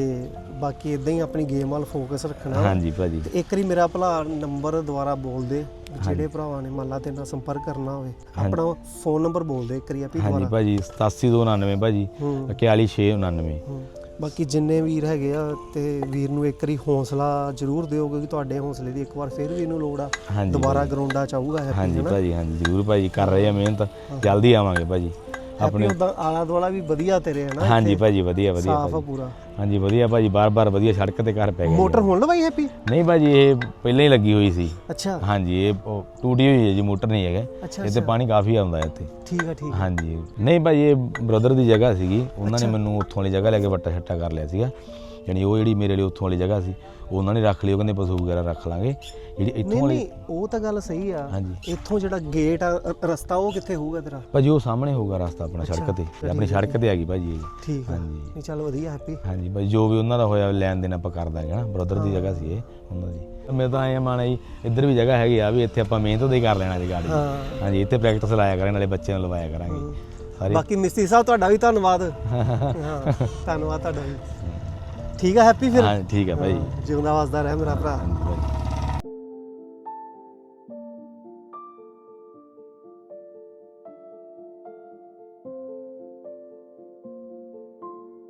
Speaker 2: ਬਾਕੀ ਇਦਾਂ ਹੀ ਆਪਣੀ ਗੇਮ ਵੱਲ ਫੋਕਸ ਰੱਖਣਾ।
Speaker 1: ਹਾਂਜੀ ਭਾਜੀ।
Speaker 2: ਤੇ ਇੱਕ ਵਾਰੀ ਮੇਰਾ ਭਲਾ ਨੰਬਰ ਦੁਆਰਾ ਬੋਲ ਦੇ ਜਿਹੜੇ ਭਰਾਵਾਂ ਨੇ ਮੰਨ ਲਾ ਤੇਰੇ ਨਾਲ ਸੰਪਰਕ ਕਰਨਾ ਹੋਵੇ ਆਪਣਾ ਫੋਨ ਨੰਬਰ ਬੋਲ ਦੇ ਇੱਕ ਵਾਰੀ ਆਪੀ
Speaker 1: ਹਾਂਜੀ
Speaker 2: ਦੁਆਰਾ
Speaker 1: ਭਾਜੀ 87299 ਭਾਜੀ
Speaker 2: ਹੂੰ।
Speaker 1: 41699
Speaker 2: ਹੂੰ। ਬਾਕੀ ਜਿੰਨੇ ਵੀਰ ਹੈਗੇ ਆ ਤੇ ਵੀਰ ਨੂੰ ਇੱਕ ਵਾਰੀ ਹੌਸਲਾ ਜ਼ਰੂਰ ਦਿਓ ਕਿਉਂਕਿ ਤੁਹਾਡੇ ਹੌਸਲੇ ਦੀ ਇੱਕ ਵਾਰ ਫਿਰ ਵੀ ਇਹਨੂੰ ਲੋੜ ਆ।
Speaker 1: ਹਾਂਜੀ
Speaker 2: ਦੁਬਾਰਾ ਗਰਾਊਂਡਾਂ ਚ ਆਊਗਾ ਹੈਪੀ
Speaker 1: ਹਾਂਜੀ ਭਾਜੀ ਹਾਂਜੀ ਜ਼ਰੂਰ ਭਾਜੀ ਕਰ ਰਹੇ ਆ ਮਿਹਨਤ। ਜਲਦੀ ਆਵਾਂਗੇ ਭਾਜੀ।
Speaker 2: ਉਦਾਂ ਆਲਾ ਦੁਆਲਾ ਵੀ ਵਧੀਆ ਤੇਰੇ ਹੈ ਨਾ
Speaker 1: ਹਾਂਜੀ ਭਾਜੀ ਵਧੀਆ ਵਧੀਆ
Speaker 2: ਸਾਫ਼ ਆ ਪੂਰਾ।
Speaker 1: ਹਾਂਜੀ ਵਧੀਆ ਭਾਜੀ ਬਾਰ-ਬਾਰ ਵਧੀਆ ਸੜਕ ਤੇ ਘਰ ਪੈ ਗਏ
Speaker 2: ਮੋਟਰ ਹੁਣ ਲਵਾਈ ਹੈਪੀ
Speaker 1: ਨਹੀਂ ਭਾਜੀ ਇਹ ਪਹਿਲਾਂ ਹੀ ਲੱਗੀ ਹੋਈ ਸੀ।
Speaker 2: ਅੱਛਾ।
Speaker 1: ਹਾਂਜੀ ਇਹ ਟੂਟੀ ਹੋਈ ਹੈ ਜੀ ਮੋਟਰ ਨਹੀਂ ਹੈਗਾ। ਇੱਥੇ ਪਾਣੀ ਕਾਫੀ ਆਉਂਦਾ ਹੈ ਇੱਥੇ।
Speaker 2: ਠੀਕ ਆ ਠੀਕ।
Speaker 1: ਹਾਂਜੀ। ਨਹੀਂ ਭਾਜੀ ਇਹ ਬ੍ਰਦਰ ਦੀ ਜਗ੍ਹਾ ਸੀਗੀ। ਉਹਨਾਂ ਨੇ ਮੈਨੂੰ ਉੱਥੋਂ ਵਾਲੀ ਜਗ੍ਹਾ ਲੈ ਕੇ ਵੱਟਾ ਛੱਟਾ ਕਰ ਲਿਆ ਸੀਗਾ। ਯਾਨੀ ਉਹ ਜਿਹੜੀ ਮੇਰੇ ਲਈ ਉੱਥੋਂ ਵਾਲੀ ਜਗ੍ਹਾ ਸੀ। ਉਹਨਾਂ ਨੇ ਰੱਖ ਲਈ ਉਹ ਕਹਿੰਦੇ ਪਸ਼ੂ ਵਗੈਰਾ ਰੱਖ ਲਾਂਗੇ। ਜਿਹੜੀ ਇੱਥੋਂ
Speaker 2: ਨਹੀਂ
Speaker 1: ਵਾਲੀ
Speaker 2: ਨਹੀਂ ਉਹ ਤਾਂ ਗੱਲ ਸਹੀ ਆ।
Speaker 1: ਹਾਂਜੀ।
Speaker 2: ਇੱਥੋਂ ਜਿਹੜਾ ਗੇਟ ਆ ਅ- ਰਸਤਾ ਉਹ ਕਿੱਥੇ ਹੋਊਗਾ ਤੇਰਾ?
Speaker 1: ਭਾਜੀ ਉਹ ਸਾਹਮਣੇ ਹੋਊਗਾ ਰਸਤਾ ਆਪਣਾ ਸੜਕ ਤੇ। ਆਪਣੀ ਸੜਕ ਤੇ ਆ ਗਈ ਭਾਜੀ ਇਹ।
Speaker 2: ਠੀਕ ਆ।
Speaker 1: ਹਾਂਜੀ।
Speaker 2: ਨਹੀਂ ਚੱਲ ਵਧੀਆ ਹੈਪੀ
Speaker 1: ਹਾਂਜੀ ਭਾਈ ਜੋ ਵੀ ਉਹਨਾਂ ਦਾ ਹੋਇਆ ਲੈਣ ਦੇਣ ਆਪਾਂ ਕਰ ਦਾਂਗੇ ਨਾ ਬ੍ਰਦਰ ਦੀ ਜਗ੍ਹਾ ਸੀ ਇਹ ਉਹਨਾਂ ਦੀ। ਮੈਂ ਤਾਂ ਐਂ ਮਾਣਾ ਜੀ ਇੱਧਰ ਵੀ ਜਗ੍ਹਾ ਹੈਗੀ ਆ ਵੀ ਇੱਥੇ ਆਪਾਂ ਮਿਹਨਤ ਦੇ ਕਰ ਲੈਣਾ ਜੀ ਗਾੜੀ।
Speaker 2: ਹਾਂ।
Speaker 1: ਹਾਂਜੀ ਇੱਥੇ ਪ੍ਰੈਕਟਿਸ ਲਾਇਆ ਕਰਾਂਗੇ ਨਾਲੇ ਬੱਚਿਆਂ ਨੂੰ ਲਵਾਇਆ ਕਰਾਂਗੇ। ਸਾਰੇ
Speaker 2: ਬਾਕੀ ਮਿਸਤਰੀ ਸਾਹਿਬ ਤੁਹਾਡਾ ਵੀ ਧੰਨਵਾਦ। ਹਾਂ ਧੰਨਵਾਦ ਤੁਹਾਡਾ ਵੀ। ਠੀਕ ਆ ਹੈਪੀ ਫਿਰ?
Speaker 1: ਹਾਂ ਠੀਕ ਹੈ ਭਾਈ।
Speaker 2: ਜਿਉਂਦਾ ਵਸਦਾ ਰਹਿ ਮੇਰਾ ਭਰਾ।